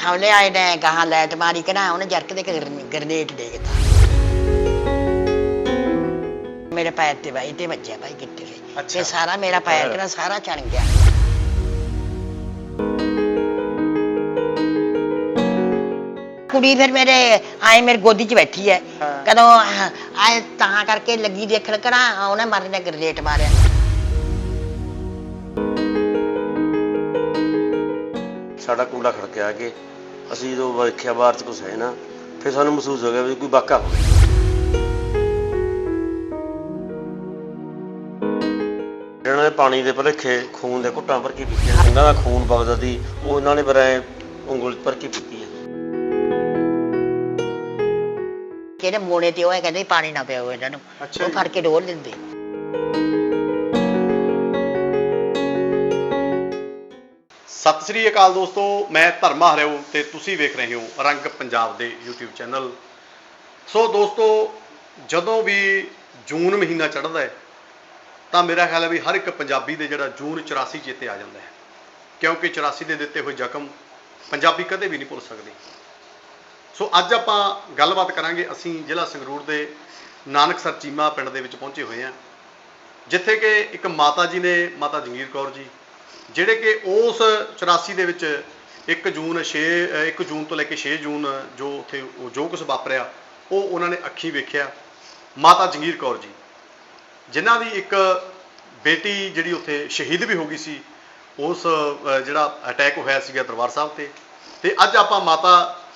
ਥਾਵਲੇ ਆਏ ਨੇ ਗਾਹਾਂ ਲੈਟ ਮਾਰੀ ਕਿ ਨਾ ਉਹਨੇ ਜਰਕ ਦੇ ਗਰਨੇਟ ਦੇ ਦਿੱਤਾ ਮੇਰੇ ਪੈਰ ਤੇ ਬਾਈ ਤੇ ਵੱਜਿਆ ਬਾਈ ਗਿੱਟੇ ਤੇ। ਅੱਛਾ। ਤੇ ਸਾਰਾ ਮੇਰਾ ਪੈਰ ਕਿਹੜਾ ਸਾਰਾ ਚਣ ਗਿਆ। ਕੁੜੀ ਫਿਰ ਮੇਰੇ ਆਏ ਮੇਰੇ ਗੋਦੀ 'ਚ ਬੈਠੀ ਹੈ ਹਾਂ। ਕਦੋਂ ਆਏ ਤਾਂ ਕਰਕੇ ਲੱਗੀ ਦੇਖਣ ਕਰਾਂ ਉਹਨੇ ਮਰਨੇ ਗਰਨੇਟ ਮਾਰਿਆ। ਸਾਡਾ ਕੁੰਡਾ ਖੜਕਿਆ ਕਿ ਅਸੀਂ ਜਦੋਂ ਵੇਖਿਆ ਬਾਹਰ ਚ ਹੈ ਨਾ ਫਿਰ ਸਾਨੂੰ ਮਹਿਸੂਸ ਹੋ ਗਿਆ ਵੀ ਕੋਈ ਵਾਕਾ ਹੋ ਗਿਆ ਇਹਨਾਂ ਨੇ ਪਾਣੀ ਦੇ ਭਲੇਖੇ ਖੂਨ ਦੇ ਘੁੱਟਾਂ ਭਰ ਕੇ ਪੀਤੀਆਂ ਇਹਨਾਂ ਦਾ ਖੂਨ ਵਗਦਾ ਸੀ ਉਹ ਇਹਨਾਂ ਨੇ ਐਂ ਉਂਗਲ ਭਰ ਕੇ ਪੀਤੀ ਹੈ। ਕਿਹੜੇ ਮੋੜੇ ਤੇ ਉਹ ਕਹਿੰਦੇ ਪਾਣੀ ਨਾ ਪਿਆਓ ਇਹਨਾਂ ਨੂੰ। ਉਹ। ਫੜ ਕੇ ਡੋਲ ਦਿੰਦੇ। ਸਤਿ ਸ੍ਰੀ ਅਕਾਲ ਦੋਸਤੋ, ਮੈਂ ਧਰਮਾ ਹਰਿਓ ਤੇ ਤੁਸੀਂ ਵੇਖ ਰਹੇ ਹੋ ਰੰਗ ਪੰਜਾਬ ਦੇ YouTube ਚੈਨਲ। ਸੋ ਦੋਸਤੋ, ਜਦੋਂ ਵੀ ਜੂਨ ਮਹੀਨਾ ਚੜ੍ਹਦਾ ਹੈ, ਤਾਂ ਮੇਰਾ ਖਿਆਲ ਹੈ ਵੀ ਹਰ ਇੱਕ ਪੰਜਾਬੀ ਦੇ ਜਿਹੜਾ ਜੂਨ 84 ਚੇਤੇ ਆ ਜਾਂਦਾ ਹੈ। ਕਿਉਂਕਿ 84 ਦੇ ਦਿੱਤੇ ਹੋਏ ਜ਼ਖਮ ਪੰਜਾਬੀ ਕਦੇ ਵੀ ਨਹੀਂ ਭੁੱਲ ਸਕਦੇ। ਸੋ ਅੱਜ ਆਪਾਂ ਗੱਲਬਾਤ ਕਰਾਂਗੇ, ਅਸੀਂ ਜ਼ਿਲ੍ਹਾ ਸੰਗਰੂਰ ਦੇ ਨਾਨਕਸਰ ਚੀਮਾ ਪਿੰਡ ਦੇ ਵਿੱਚ ਪਹੁੰਚੇ ਹੋਏ ਹਾਂ, ਜਿੱਥੇ ਕਿ ਇੱਕ ਮਾਤਾ ਜੀ ਨੇ, ਮਾਤਾ ਜੰਗੀਰ ਕੌਰ ਜੀ ਜਿਹੜੇ ਕਿ ਉਸ 84 ਦੇ ਵਿੱਚ 1 ਜੂਨ 6 1 ਜੂਨ ਤੋਂ ਲੈ ਕੇ 6 ਜੂਨ ਜੋ ਉੱਥੇ ਉਹ ਜੋ ਕੁਝ ਵਾਪਰਿਆ ਉਹ ਉਹਨਾਂ ਨੇ ਅੱਖੀਂ ਵੇਖਿਆ। ਮਾਤਾ ਜੰਗੀਰ ਕੌਰ ਜੀ ਜਿਨ੍ਹਾਂ ਦੀ ਇੱਕ ਬੇਟੀ ਜਿਹੜੀ ਉੱਥੇ ਸ਼ਹੀਦ ਵੀ ਹੋ ਗਈ ਸੀ ਉਸ ਜਿਹੜਾ ਅਟੈਕ ਹੋਇਆ ਸੀਗਾ ਦਰਬਾਰ ਸਾਹਿਬ ਤੇ। ਤੇ ਅੱਜ ਆਪਾਂ ਮਾਤਾ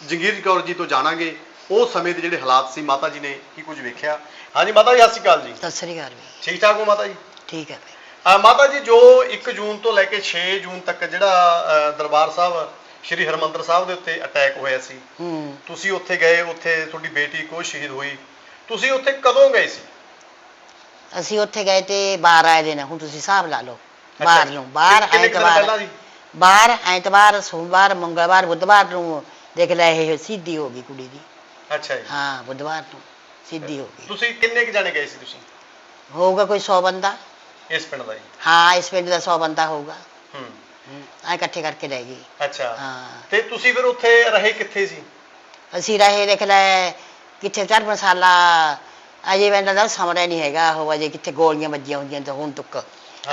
ਜੰਗੀਰ ਕੌਰ ਜੀ ਤੋਂ ਜਾਣਾਂਗੇ ਉਸ ਸਮੇਂ ਦੇ ਜਿਹੜੇ ਹਾਲਾਤ ਸੀ ਮਾਤਾ ਜੀ ਨੇ ਕੀ ਕੁਝ ਵੇਖਿਆ? ਹਾਂਜੀ ਮਾਤਾ ਜੀ ਸਤਿ ਸ਼੍ਰੀ ਅਕਾਲ ਜੀ। ਸਤਿ ਸ੍ਰੀ ਅਕਾਲ ਵੀ ਠੀਕ ਠਾਕ ਹੋ ਮਾਤਾ ਜੀ? ਠੀਕ ਹੈ। ਮਾਤਾ ਜੀ ਜੋ 1 ਜੂਨ ਤੋਂ ਲੈ ਕੇ 6 ਜੂਨ ਤੱਕ ਜਿਹੜਾ ਦਰਬਾਰ ਸਾਹਿਬ ਸ਼੍ਰੀ ਹਰਮੰਦਰ ਸਾਹਿਬ ਦੇ ਉੱਤੇ ਅਟੈਕ ਹੋਇਆ ਸੀ। ਹੂੰ। ਤੁਸੀਂ ਉੱਥੇ ਗਏ ਉੱਥੇ ਤੁਹਾਡੀ ਬੇਟੀ ਕੋਈ ਸ਼ਹੀਦ ਹੋਈ। ਤੁਸੀਂ ਉੱਥੇ ਕਦੋਂ ਗਏ ਸੀ? ਅਸੀਂ ਉੱਥੇ ਗਏ ਤੇ ਬਾਹਰ ਆਏ ਦੇ ਨੇ ਹੁਣ ਤੁਸੀਂ ਹਿਸਾਬ ਲਾ ਲਓ। ਬਾਹਰ। ਨੂੰ ਬਾਹਰ ਕੁ ਐਤਵਾਰ ਬਾਹਰ ਐਤਵਾਰ ਸੋਮਵਾਰ ਮੰਗਲਵਾਰ ਬੁੱਧਵਾਰ ਨੂੰ ਦੇਖ ਲੈ ਇਹ ਸਿੱਧੀ ਹੋ ਗਈ ਕੁੜੀ ਦੀ। ਅੱਛਾ ਜੀ। ਹਾਂ ਬੁੱਧਵਾਰ ਨੂੰ ਸਿੱਧੀ ਹੋ ਗਈ। ਤੁਸੀਂ ਕਿੰਨੇ ਕੁ ਜਾਣੇ ਗਏ ਸੀ ਤੁਸੀਂ? ਹੋਊਗਾ ਕੋਈ 100 ਬੰਦਾ। ਇਸ ਪਿੰਡ ਦਾ ਜੀ? ਹਾਂ ਇਸ ਪਿੰਡ ਦਾ 100 ਬੰਦਾ ਹੋਊਗਾ। ਹੂੰ। ਆ ਇਕੱਠੇ ਕਰਕੇ ਲੈ ਗਈ। ਅੱਛਾ। ਹਾਂ। ਤੇ ਤੁਸੀਂ ਫਿਰ ਉੱਥੇ ਰਹੇ ਕਿੱਥੇ ਸੀ? ਅਸੀਂ ਰਹੇ ਦੇਖ ਲੈ ਕਿੱਥੇ ਚਰ ਮਸਾਲਾ ਅਜੇ ਵੰਦਾ ਦਾ ਸਮਰਿਆ ਨਹੀਂ ਹੈਗਾ ਉਹ ਅਜੇ ਕਿੱਥੇ ਗੋਲੀਆਂ ਵੱਜੀਆਂ ਹੁੰਦੀਆਂ ਤਾਂ ਹੁਣ ਤੱਕ।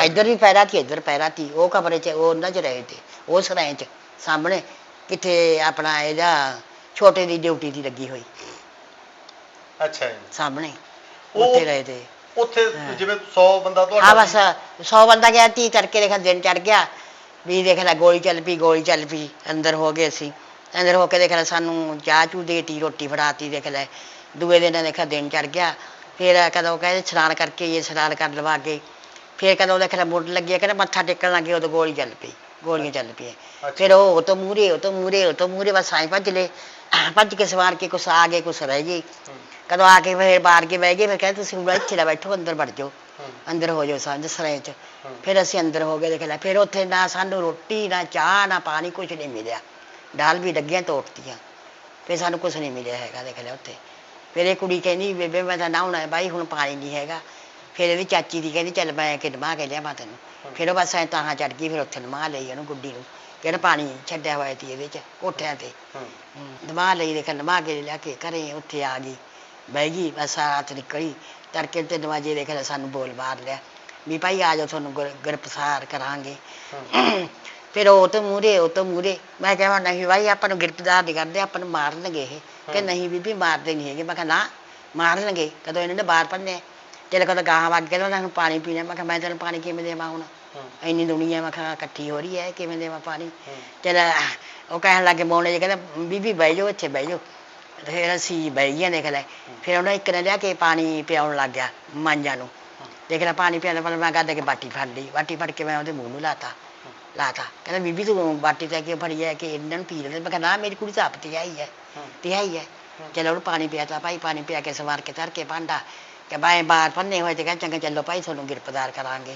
ਇੱਧਰ ਵੀ ਪੈਰਾ ਸੀ ਇੱਧਰ ਪੈਰਾ ਸੀ ਉਹ ਕਮਰੇ 'ਚ ਉਹ ਉਹਨਾਂ 'ਚ ਰਹੇ ਤੇ ਉਹ ਸਰਾਏ 'ਚ ਸਾਹਮਣੇ। ਕਿੱਥੇ ਆਪਣਾ ਇਹਦਾ ਛੋਟੇ ਦੀ ਡਿਊਟੀ ਦੀ ਲੱਗੀ ਹੋਈ। ਅੱਛਾ ਜੀ। ਸਾਹਮਣੇ ਉੱਥੇ ਰਹੇ ਤੇ। ਉੱਥੇ। ਜਿਵੇਂ 100 ਬੰਦਾ ਤੁਹਾਡਾ ਹਾਂ ਬਸ ਸੀ। 100 ਬੰਦਾ ਗਿਆ ਤੀ ਤੜਕੇ ਦੇਖਾ ਦਿਨ ਚੜ ਗਿਆ। ਵੀ ਦੇਖ ਲੈ ਗੋਲੀ ਚੱਲ ਪਈ ਗੋਲੀ ਚੱਲ ਪਈ। ਅੰਦਰ ਹੋ ਗਏ ਅਸੀਂ। ਅੰਦਰ ਹੋ ਕੇ ਦੇਖ ਲੈ ਸਾਨੂੰ ਚਾਹ ਚੂ ਦੇਤੀ ਰੋਟੀ ਫੜਾਤੀ ਦੇਖ ਲੈ। ਦੂਏ ਦਿਨ ਦੇਖਾ ਦਿਨ ਚੜ ਗਿਆ। ਫਿਰ ਕਦੋਂ ਕਹਿੰਦੇ ਇਸ਼ਨਾਨ ਕਰਕੇ ਇਹ ਇਸ਼ਨਾਨ ਕਰ ਲਵਾ ਕੇ। ਫਿਰ ਕਦੋਂ ਦੇਖ ਲੈ ਮੁੱਢ ਲੱਗਿਆ ਕਹਿੰਦੇ ਮੱਥਾ ਟੇਕਣ ਲੱਗੇ ਉਦੋਂ ਗੋਲੀ ਚੱਲ ਪਈ। ਗੋਲੀਆਂ ਚੱਲ ਪਈਆਂ। ਫਿਰ ਉਹ ਉਹ ਤੋਂ ਮੂਰੇ ਉਹ ਤੋਂ ਮੂਰੇ ਉਹ ਤੋਂ ਮੂਰੇ ਬਸ ਆਈ ਭੱਜ ਲੈ ਭੱਜ ਕੇ ਸਵਾਰ ਕੇ ਕੁਛ ਆ ਗਏ, ਕੁਛ ਰਹਿ ਗਏ। ਕਦੋਂ ਆ ਕੇ ਫਿਰ ਬਾਹਰ ਕੇ ਬਹਿ ਗਏ, ਫਿਰ ਕਹਿੰਦੇ ਤੁਸੀਂ ਹੁਣ ਇੱਥੇ ਨਾ ਬੈਠੋ, ਅੰਦਰ ਵੜ ਜਾਓ। ਅੰਦਰ ਹੋ ਜਾਓ ਸਾਂਝ ਸਰਾਏ ਚ। ਫਿਰ ਅਸੀਂ ਅੰਦਰ ਹੋ ਗਏ, ਦੇਖ ਲੈ, ਫਿਰ ਉੱਥੇ ਨਾ ਸਾਨੂੰ ਰੋਟੀ, ਨਾ ਚਾਹ, ਨਾ ਪਾਣੀ ਕੁਝ ਨਹੀਂ ਮਿਲਿਆ। ਦਾਲ ਵੀ ਡੱਗੀਆਂ, ਤੋੜਤੀਆਂ। ਫਿਰ ਸਾਨੂੰ ਕੁਝ ਨਹੀਂ ਮਿਲਿਆ ਹੈਗਾ, ਦੇਖ ਲੈ ਉੱਥੇ। ਫਿਰ ਇਹ ਕੁੜੀ ਕਹਿੰਦੀ, ਬੇਬੇ, ਮੈਂ ਤਾਂ ਨਹਾਉਣਾ ਹੈ ਬਾਈ, ਹੁਣ ਪਾਣੀ ਨਹੀਂ ਹੈਗਾ। ਫਿਰ ਇਹਦੀ ਚਾਚੀ ਦੀ ਕਹਿੰਦੀ, ਚੱਲ ਮੈਂ ਕਿ ਨਮਾ ਕੇ ਲਿਆਵਾਂ ਤੈਨੂੰ। ਫਿਰ ਉਹ ਬਸ ਐ ਤਾਂ ਚੜ ਗਈ, ਫਿਰ ਉੱਥੇ ਨਮਾ ਲਈ ਉਹਨੂੰ ਗੁੱਡੀ ਨੂੰ। ਕਹਿੰਦਾ, ਪਾਣੀ ਛੱਡਿਆ ਹੋਇਆ ਸੀ ਇਹਦੇ ਚ, ਕੋਠਿਆਂ ਤੇ। ਨਮਾ ਲਈ ਦੇਖ ਨਮਾ ਕੇ ਲਿਆ ਕੇ ਘਰੇ ਉੱਥੇ ਆ ਗਈ। ਬਹਿ ਗਈ ਬਸ ਰਾਤ ਨਿਕਲੀ। ਤੜਕੇ ਤੇ ਨਵਾਜੇ ਦੇਖ ਲੈ ਸਾਨੂੰ ਬੋਲ ਮਾਰ ਲਿਆ। ਵੀ ਭਾਈ ਆ ਜਾਓ ਤੁਹਾਨੂੰ ਗੁਰ- ਗ੍ਰਿਫਤਾਰ ਕਰਾਂਗੇ। ਫਿਰ ਉਹ ਤੋਂ ਮੂਰੇ ਉਹ ਤੋਂ ਮੂਰੇ ਮੈਂ ਕਿਹਾ ਨਹੀਂ ਭਾਈ ਆਪਾਂ ਨੂੰ ਗ੍ਰਿਫਤਾਰ ਨਹੀਂ ਕਰਦੇ ਆਪਾਂ ਨੂੰ ਮਾਰਨਗੇ ਇਹ। ਕਿ। ਨਹੀਂ ਬੀਬੀ ਮਾਰਦੇ ਨਹੀਂ ਹੈਗੇ। ਮੈਂ ਕਿਹਾ ਨਾ ਮਾਰਨਗੇ। ਕਦੋਂ ਇਹਨਾਂ ਨੇ ਬਾਹਰ ਪੰਨੇ ਚਲ ਕਦੋਂ ਗਾਹਾਂ ਵੱਗ ਕੇ ਉਹਨਾਂ ਨੂੰ ਪਾਣੀ ਪੀਣਾ। ਮੈਂ ਕਿਹਾ ਮੈਂ ਤੈਨੂੰ ਪਾਣੀ ਕਿਵੇਂ ਦੇਵਾਂ ਹੁਣ? ਇੰਨੀ ਦੁਨੀਆ ਮੈਂ ਕਿਹਾ ਇਕੱਠੀ ਹੋ ਰਹੀ ਹੈ ਕਿਵੇਂ ਦੇਵਾਂ ਪਾਣੀ। ਚਲ ਉਹ ਕਹਿਣ ਲੱਗੇ ਮੋਨੇ ਜੀ ਕਹਿੰਦਾ ਬੀਬੀ ਬਹਿ ਜਾਓ ਇੱਥੇ ਬਹਿ ਜਾਓ। ਤੇ ਫਿਰ ਅਸੀਂ ਬਹਿ ਗਈਆਂ ਦੇਖ ਲੈ। ਫਿਰ ਉਹਨੇ ਇੱਕ ਨੇ ਲਿਆ ਕੇ ਪਾਣੀ ਪਿਆਉਣ ਲੱਗ ਗਿਆ ਮਾਂਜਾਂ ਨੂੰ। ਦੇਖ ਲੈ ਪਾਣੀ ਪਿਆਉਣ ਪਰ ਮੈਂ ਕਰਦੇ ਕਿ ਬਾਟੀ ਫੜ ਲਈ। ਬਾਟੀ ਫੜ ਕੇ ਮੈਂ ਉਹਦੇ ਮੂੰਹ ਨੂੰ ਲਾਤਾ। ਲਾਤਾ। ਕਹਿੰਦਾ ਬੀਬੀ ਤੂੰ ਬਾਟੀ ਤੇ ਕਿ ਫੜੀ ਹੈ ਕਿ ਇਹਨਾਂ ਨੂੰ ਪੀ ਲੈਂਦੇ? ਮੈਂ ਕਿਹਾ ਨਾ ਮੇਰੀ ਕੁੜੀ ਤਾਂ ਆਪ ਤੇ ਆਈ ਹੈ। ਹੂੰ। ਤੇ ਆਈ ਹੈ। ਚਲੋ ਉਹਨੂੰ ਪਾਣੀ ਪਿਆਤਾ ਭਾਈ ਪਾਣੀ ਪਿਆ ਕੇ ਸਵਾਰ ਕੇ ਧਰ ਕੇ ਭਾਂਡਾ। ਕਿ ਬਾਏ ਬਾਹਰ ਪੰਨੇ ਹੋਏ ਤੇ ਕਹਿੰਦੇ ਚੰਗਾ ਚੱਲੋ ਭਾਈ ਤੁਹਾਨੂੰ ਗ੍ਰਿਫਤਾਰ ਕਰਾਂਗੇ।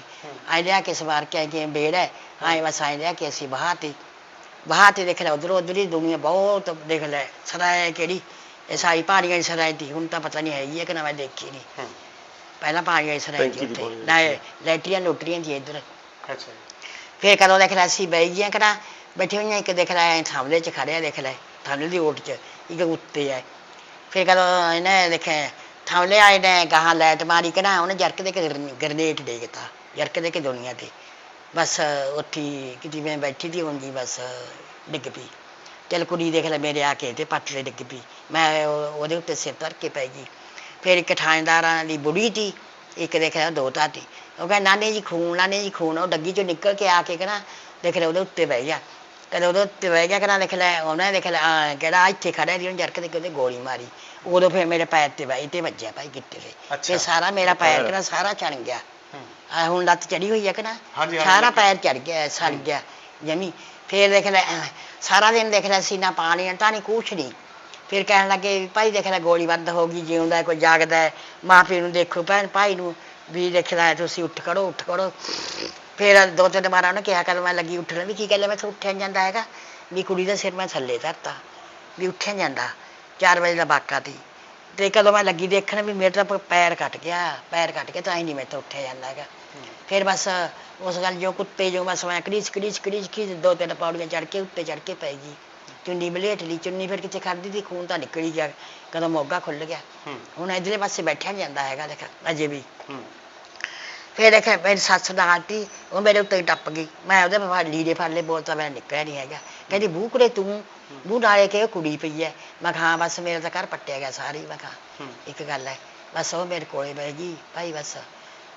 ਆਏ ਲਿਆ ਕੇ ਸਵਾਰ ਕੇ ਕਿ ਬੇੜ ਹੈ। ਆਏ ਬਸ ਆਏ ਲਿਆ ਕੇ ਅਸੀਂ ਬਹਾਤੀ। ਬਹਾਤੀ ਦੇਖ ਲੈ ਉਧਰ ਉਧਰ ਹੀ ਦੁਨੀਆ ਬਹੁਤ ਦੇਖ ਲੈ ਸਰਾਏ ਕਿਹੜੀ? ਇਹ ਸਾਰੀ ਪਹਾੜੀਆਂ ਦੀ ਸਰਾਏ ਦੀ ਹੁਣ ਤਾਂ ਪਤਾ ਨਹੀਂ ਹੈ ਕਿ ਨਾ ਮੈਂ ਦੇਖੀ ਨਹੀਂ। ਪਹਿਲਾਂ ਪਹਾੜੀਆਂ ਦੀ ਸਰਾਏ ਦੀ ਦੀ ਨਾ ਲੈਟਰੀਆਂ ਲੋਟਰੀਆਂ ਦੀ ਇੱਧਰ। ਅੱਛਾ। ਫਿਰ ਕਦੋਂ ਦੇਖ ਲੈ ਅਸੀਂ ਬਹਿ ਗਈਆਂ ਕਰਾਂ ਬੈਠੇ ਹੋਈਆਂ ਇੱਕ ਦੇਖ ਲੈ ਥਾਮਲੇ 'ਚ ਖੜਿਆ ਦੇਖ ਲੈ ਥਾਮਲੇ ਦੀ ਓਟ 'ਚ ਇੱਕ ਉੱਤੇ ਹੈ। ਫਿਰ ਕਦੋਂ ਇਹਨੇ ਦੇਖਿਆ ਥਾਮਲੇ ਆਏ ਨੇ, ਗਾਹਾਂ ਲੈਟ ਮਾਰੀ ਕਿ ਉਹਨੇ ਜਰਕ ਦੇ ਕੇ ਗਰਨੇਟ ਡੇਗਤਾ ਜਰਕ ਦੇ ਕੇ ਦੁਨੀਆ ਤੇ ਬਸ ਉੱਥੀ ਕਿਤੇ ਮੈਂ ਬੈਠੀ ਸੀ ਹੁੰਦੀ ਬਸ ਡਿੱਗ ਪਈ। ਚੱਲ ਕੁੜੀ ਦੇਖ ਲੈ ਮੇਰੇ ਆ ਕੇ ਤੇ ਪੱਟ ਤੇ ਡਿੱਗ ਪਈ। ਮੈਂ ਉਹਦੇ ਉੱਤੇ ਸਿਰ ਧਰ ਕੇ ਪੈ ਗਈ। ਫਿਰ ਇੱਕ ਠਾਣੇਦਾਰਾਂ ਦੀ ਬੁੜੀ ਤੀ ਇੱਕ ਦੇਖ ਲੈ ਦੋ ਤੀ ਉਹ ਕਹਿੰਦਾ, ਨਾਨੇ ਜੀ ਖੂਨ, ਨਾਨੇ ਜੀ ਖੂਨ। ਉਹ ਡੱਗੀ ਚੋਂ ਨਿਕਲ ਕੇ ਆ ਕੇ ਕਹਿੰਦਾ, ਦੇਖ ਲੈ ਉਹਦੇ ਉੱਤੇ ਬਹਿ ਗਿਆ ਕਦੇ ਉਹਦੇ ਉੱਤੇ ਬਹਿ ਗਿਆ ਕਹਿੰਦਾ, ਦੇਖ ਲੈ, ਉਹਨੇ ਦੇਖ ਲੈ ਕਿਹੜਾ ਇੱਥੇ ਖੜਾ ਸੀ, ਉਹਨੇ ਜਰਕ ਦੇ ਕੇ ਉਹਦੇ ਗੋਲੀ ਮਾਰੀ। ਉਦੋਂ ਫਿਰ ਮੇਰੇ ਪੈਰ ਤੇ ਬਾਈ ਤੇ ਵੱਜਿਆ ਭਾਈ ਗਿੱਟੇ ਤੇ। ਅੱਛਾ। ਤੇ ਸਾਰਾ ਮੇਰਾ ਪੈਰ ਕਹਿੰਦਾ ਸਾਰਾ ਚੜ ਗਿਆ। ਆ ਹੁਣ ਲੱਤ ਚੜੀ ਹੋਈ ਹੈ ਕਿ ਨਾ? ਹਾਂਜੀ, ਹਾਂਜੀ, ਸਾਰਾ। ਪੈਰ ਚੜ ਗਿਆ ਸੜ ਗਿਆ ਜਮੀ ਫੇਰ ਦੇਖ ਲੈ ਸਾਰਾ ਦਿਨ ਦੇਖ ਲੈ ਸੀਨਾ ਪਾਣੀ ਤਾਂ ਨਹੀਂ ਕੁਛ ਨਹੀਂ। ਫਿਰ ਕਹਿਣ ਲੱਗੇ ਵੀ ਭਾਈ ਦੇਖ ਲੈ ਗੋਲੀ ਬੰਦ ਹੋ ਗਈ ਜਿਉਂਦਾ ਹੈ, ਕੋਈ ਜਾਗਦਾ ਹੈ ਮਾਂ ਪਿਓ ਨੂੰ ਦੇਖੋ ਭੈਣ ਭਾਈ ਨੂੰ ਵੀ ਦੇਖਦਾ ਹੈ ਤੁਸੀਂ ਉੱਠ ਖੜੋ ਉੱਠ ਖੜੋ। ਫਿਰ ਦੋ ਤਿੰਨ ਵਾਰ ਉਹਨੇ ਕਿਹਾ ਕਰ ਮੈਂ ਲੱਗੀ ਉੱਠਣ ਵੀ ਕੀ ਗੱਲ ਹੈ ਮੈਂ ਤਾਂ ਉੱਠਿਆ ਨੀ ਜਾਂਦਾ ਹੈਗਾ। ਵੀ ਕੁੜੀ ਦਾ ਸਿਰ ਮੈਂ ਥੱਲੇ ਧਰਤਾ ਵੀ ਉੱਠਿਆ ਨੀ ਜਾਂਦਾ। 4 ਵਜੇ ਦਾ ਬਾਕਾ ਸੀ। ਤੇ ਕਦੋਂ ਮੈਂ ਲੱਗੀ ਦੇਖਣ ਵੀ ਮੇਰੇ ਤਾਂ ਪੈਰ ਕੱਟ ਗਿਆ ਪੈਰ ਕੱਟ ਗਿਆ ਤਾਂ ਹੀ ਨਹੀਂ ਮੈਂ ਤਾਂ ਉੱਠਿਆ ਜਾਂਦਾ ਹੈਗਾ। ਫਿਰ ਬਸ ਉਸ ਗੱਲ ਜੋ ਕੁੱਤੇ ਜੋ ਬਸ ਮੈਂ ਕੜੀਚ ਕੜੀਚ ਕੜੀਚ ਕੀ ਦੋ ਤਿੰਨ ਪੌੜੀਆਂ ਚੜ ਕੇ ਉੱਤੇ ਚੜ ਕੇ ਪੈ ਗਈ। ਚੁੰਨੀ ਬਲੇਟ ਲਈ ਚੁੰਨੀ ਫਿਰ ਕਿਤੇ ਖੜਦੀ ਸੀ ਖੂਨ ਤਾਂ ਨਿਕਲ ਗਿਆ ਕਦੋਂ ਮੋਗਾ ਖੁੱਲ ਗਿਆ। ਹੁਣ ਇਧਰਲੇ ਪਾਸੇ ਬੈਠਿਆ ਨੀ ਜਾਂਦਾ ਹੈਗਾ ਦੇਖ ਅਜੇ ਵੀ। ਫਿਰ ਦੇਖ ਮੇਰੀ ਸੱਸ ਦਾ ਆਂਟੀ ਉਹ ਮੇਰੇ ਉੱਤੇ ਟੱਪ ਗਈ। ਮੈਂ ਉਹਦੇ ਫੜ ਲੀੜੇ ਫੜ ਲਏ ਬੋਲ ਤਾਂ ਮੈਂ ਨਿਕਲਿਆ ਨਹੀਂ ਹੈਗਾ। ਕਹਿੰਦੀ ਬੂ ਕੁੜੇ ਤੂੰ ਬੂ ਨਾਲੇ ਕਿ ਕੁੜੀ ਪਈ ਹੈ। ਮੈਂ ਕਿਹਾ ਬਸ ਮੇਰਾ ਤਾਂ ਘਰ ਪੱਟਿਆ ਗਿਆ ਸਾਰੀ ਮੈਂ ਕਿਹਾ ਇੱਕ ਗੱਲ ਹੈ ਬਸ ਉਹ ਮੇਰੇ ਕੋਲੇ ਬਹਿ ਗਈ ਭਾਈ ਬਸ।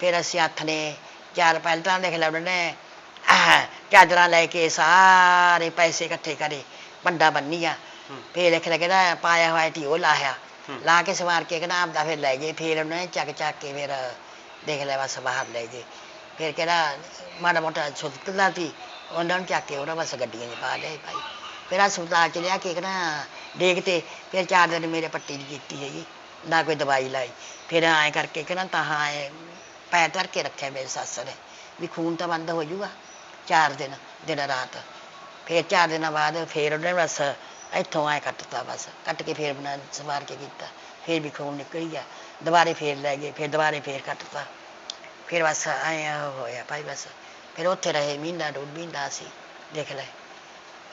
ਫਿਰ ਅਸੀਂ ਹੱਥ ਨੇ ਚਾਰ ਪੈਲਟਾਂ ਦੇਖ ਲਿਆ ਉਹਨੇ ਚਾਦਰਾਂ ਲੈ ਕੇ ਸਾਰੇ ਪੈਸੇ ਇਕੱਠੇ ਕਰੇ ਪੰਡਾ ਬੰਨੀਆਂ। ਫਿਰ ਦੇਖ ਲਿਆ ਕਹਿੰਦਾ ਪਾਇਆ ਹੋਇਆ ਟੀ ਉਹ ਲਾਇਆ ਹੂੰ। ਲਾ ਕੇ ਸਵਾਰ ਕੇ ਕਹਿੰਦਾ ਆਪਦਾ ਫਿਰ ਲੈ ਗਏ। ਫਿਰ ਉਹਨੇ ਚੱਕ ਚੱਕ ਕੇ ਫਿਰ ਦੇਖ ਲਿਆ ਬਸ ਬਾਹਰ ਲੈ ਗਏ। ਫਿਰ ਕਹਿੰਦਾ ਮਾੜਾ ਮੋਟਾ ਛੁੱਟਦਾ ਸੀ। ਉਹਨਾਂ ਨੂੰ ਚੱਕ ਕੇ ਉਹਨਾਂ ਬਸ ਗੱਡੀਆਂ 'ਚ ਪਾ ਲਏ ਭਾਈ। ਫਿਰ ਹਸਪਤਾਲ ਚ ਲਿਆ ਕੇ ਕਹਿੰਦਾ ਦੇਖ ਤੇ, ਫਿਰ ਚਾਰ ਦਿਨ ਮੇਰੇ ਪੱਟੀ ਨਹੀਂ ਕੀਤੀ ਹੈਗੀ ਨਾ ਕੋਈ ਦਵਾਈ ਲਾਈ। ਫਿਰ ਐਂ ਕਰਕੇ ਕਹਿੰਦਾ ਤਾਂ ਐਂ ਪੈ ਧਰ ਕੇ ਰੱਖਿਆ ਮੇਰੀ ਸੱਸ ਨੇ, ਵੀ ਖੂਨ ਤਾਂ ਬੰਦ ਹੋ ਜਾਊਗਾ ਚਾਰ ਦਿਨ ਦਿਨ ਰਾਤ। ਫਿਰ ਚਾਰ ਦਿਨਾਂ ਬਾਅਦ ਫਿਰ ਉਹਨੇ ਬਸ ਇੱਥੋਂ ਐ ਕੱਟਤਾ ਬਸ, ਕੱਟ ਕੇ ਫਿਰ ਬਣਾ, ਸਵਾਰ ਕੇ ਕੀਤਾ। ਫਿਰ ਵੀ ਖੂਨ ਨਿਕਲ ਗਿਆ, ਦੁਬਾਰੇ ਫੇਰ ਲੈ ਗਏ, ਫਿਰ ਦੁਬਾਰੇ ਫੇਰ ਕੱਟਤਾ। ਫਿਰ ਬਸ ਐ ਹੋਇਆ ਭਾਈ ਬਸ, ਫਿਰ ਉੱਥੇ ਰਹੇ ਮਹੀਨਾ ਡੂਢ ਮਹੀਨਾ ਸੀ ਦੇਖ ਲੈ।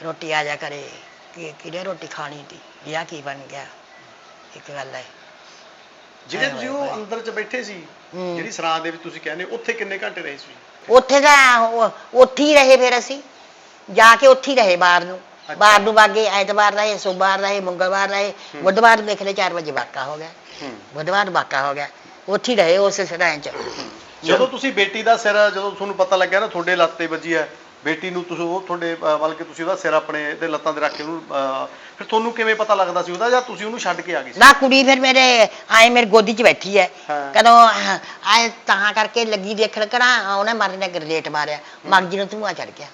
ਰੋਟੀ ਆ ਜਾ ਕਰੇ। ਕਿ ਕਿਹਨੇ ਰੋਟੀ ਖਾਣੀ ਤੀ? ਵਿਆਹ ਕੀ ਬਣ ਗਿਆ? ਇੱਕ ਗੱਲ ਹੈ। ਜਿਹੜੇ ਤੁਸੀਂ ਉਹ। ਅੰਦਰ ਚ ਬੈਠੇ ਸੀ। ਜਿਹੜੀ ਸਰਾਂ ਦੇ ਵਿੱਚ ਤੁਸੀਂ ਕਹਿੰਦੇ ਉੱਥੇ ਕਿੰਨੇ ਘੰਟੇ ਰਹੇ ਸੀ? ਉੱਥੇ ਉਹ- ਉੱਥੇ ਹੀ ਰਹੇ ਫਿਰ ਅਸੀਂ। ਜਾ ਕੇ ਉੱਥੇ ਹੀ ਰਹੇ ਬਾਹਰ ਨੂੰ। ਬਾਹਰ ਨੂੰ ਬਾਗੇ ਐਤਵਾਰ ਰਹੇ ਸੋਮਵਾਰ ਰਹੇ ਮੰਗਲਵਾਰ ਰਹੇ। ਬੁੱਧਵਾਰ ਨੂੰ ਦੇਖ ਲੈ 4 ਵਜੇ ਵਾਕਾ ਹੋ ਗਿਆ। ਬੁੱਧਵਾਰ ਵਾਕਾ ਹੋ ਗਿਆ। ਉੱਥੇ ਹੀ ਰਹੇ ਉਸ ਸਰਾਂ ਚ। ਜਦੋਂ ਤੁਸੀਂ ਬੇਟੀ ਦਾ ਸਿਰ ਜਦੋਂ ਤੁਹਾਨੂੰ ਪਤਾ ਲੱਗਿਆ ਨਾ ਤੁਹਾਡੇ ਲੱਤ ਤੇ ਵੱਜੀ ਹੈ ਬੇਟੀ ਨੂੰ ਤੁਸੀਂ ਉਹ ਤੁਹਾਡੇ ਅਹ, ਵੱਲ ਕੇ ਤੁਸੀਂ ਉਹਦਾ ਸਿਰ ਆਪਣੇ ਇਹਦੇ ਲੱਤਾਂ ਤੇ ਰੱਖ ਕੇ ਉਹਨੂੰ ਅਹ, ਫਿਰ ਤੁਹਾਨੂੰ ਕਿਵੇਂ ਪਤਾ ਲੱਗਦਾ ਸੀ ਉਹਦਾ ਜਾਂ ਤੁਸੀਂ ਉਹਨੂੰ ਛੱਡ ਕੇ ਆ ਗਏ ਸੀ? ਨਾ ਕੁੜੀ ਫਿਰ ਮੇਰੇ ਆਏ ਮੇਰੇ ਗੋਦੀ 'ਚ ਬੈਠੀ ਹੈ ਹਾਂ। ਕਦੋਂ ਆਏ ਤਾਂ ਕਰਕੇ ਲੱਗੀ ਦੇਖਣ ਕਰਾਂ ਉਹਨੇ ਮਰਨੇ ਗਰੇਟ ਮਾਰਿਆ। ਮਗਜੀ ਨੂੰ ਧੂਆ ਚੜ ਗਿਆ।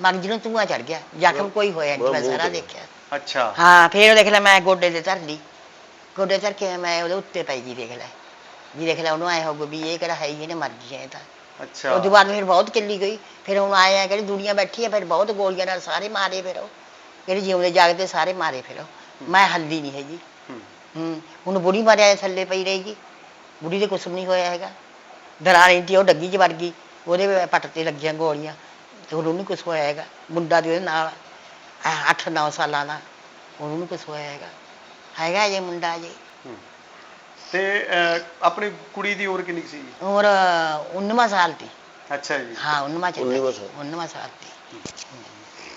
ਮਗਜੀ ਨੂੰ ਧੂਆ ਚੜ ਗਿਆ। ਜ਼ਖਮ ਕੋਈ ਹੋਇਆ ਨਹੀਂ ਮੈਂ ਸਾਰਾ ਤੇ। ਦੇਖਿਆ। ਅੱਛਾ। ਹਾਂ ਫਿਰ ਉਹ ਦੇਖ ਲੈ ਮੈਂ ਗੋਡੇ ਤੇ ਧਰ ਲਈ। ਗੋਡੇ ਧਰ ਕੇ ਮੈਂ ਉਹਦੇ ਉੱਤੇ ਪਈ ਗਈ ਦੇਖ ਲੈ। ਵੀ ਦੇਖ ਲੈ ਉਹਨੂੰ ਆਏ ਹੋਊਗਾ ਵੀ ਇਹ ਕਿਹੜਾ ਹੈ ਹੀ ਇਹਨੇ ਮਰ ਗਈ ਹੈ ਤਾਂ। ਅੱਛਾ। ਉਹਦੇ ਬਾਅਦ ਫਿਰ ਬਹੁਤ ਚੱਲੀ ਗਈ। ਫਿਰ ਹੁਣ ਆਏ ਆ ਕਿਹੜੀ ਦੁਨੀਆ ਬੈਠੀ ਹੈ ਫਿਰ ਬਹੁਤ ਗੋਲੀਆਂ ਨਾਲ ਸਾਰੇ ਮਾਰੇ ਫਿਰ ਉਹ। ਜਿਹੜੇ ਜਿਉਂਦੇ ਜਾਗਦੇ ਸਾਰੇ ਮਾਰੇ ਫਿਰ ਉਹ। ਮੈਂ ਹੱਲਦੀ ਨਹੀਂ ਹੈਗੀ। ਹੂੰ। ਹੂੰ। ਹੁਣ ਬੁੜੀ ਮਾਰਿਆ ਥੱਲੇ ਪਈ ਰਹੇਗੀ। ਬੁੜੀ ਦੇ ਕੁਛ ਵੀ ਨਹੀਂ ਹੋਇਆ ਹੈਗਾ। ਦਰਾਣੀ ਤੀ ਉਹ ਡੱਗੀ 'ਚ ਵੜ ਗਈ। ਉਹਦੇ ਪੱਟ ਤੇ ਲੱਗੀਆਂ ਗੋਲੀਆਂ। ਤੇ ਉਹਨੂੰ ਕੁਛ ਹੋਇਆ ਹੈਗਾ। ਮੁੰਡਾ ਉਹਦੇ ਨਾਲ 8-9 ਸਾਲਾਂ ਦਾ। ਉਹਨੂੰ ਨੀ ਕੁਛ ਹੋਇਆ ਹੈਗਾ। ਹੈਗਾ ਜੇ ਮੁੰਡਾ ਜੀ। ਤੇ ਅਹ, ਆਪਣੀ ਕੁੜੀ ਦੀ ਉਮਰ ਕਿੰਨੀ ਕੁ ਸੀ ਉਮਰ 19 ਸਾਲ ਦੀ। ਅੱਛਾ ਜੀ। ਹਾਂ 19 ਚ 19ਵਾਂ ਸਾਲ। 19 ਸਾਲ ਦੀ।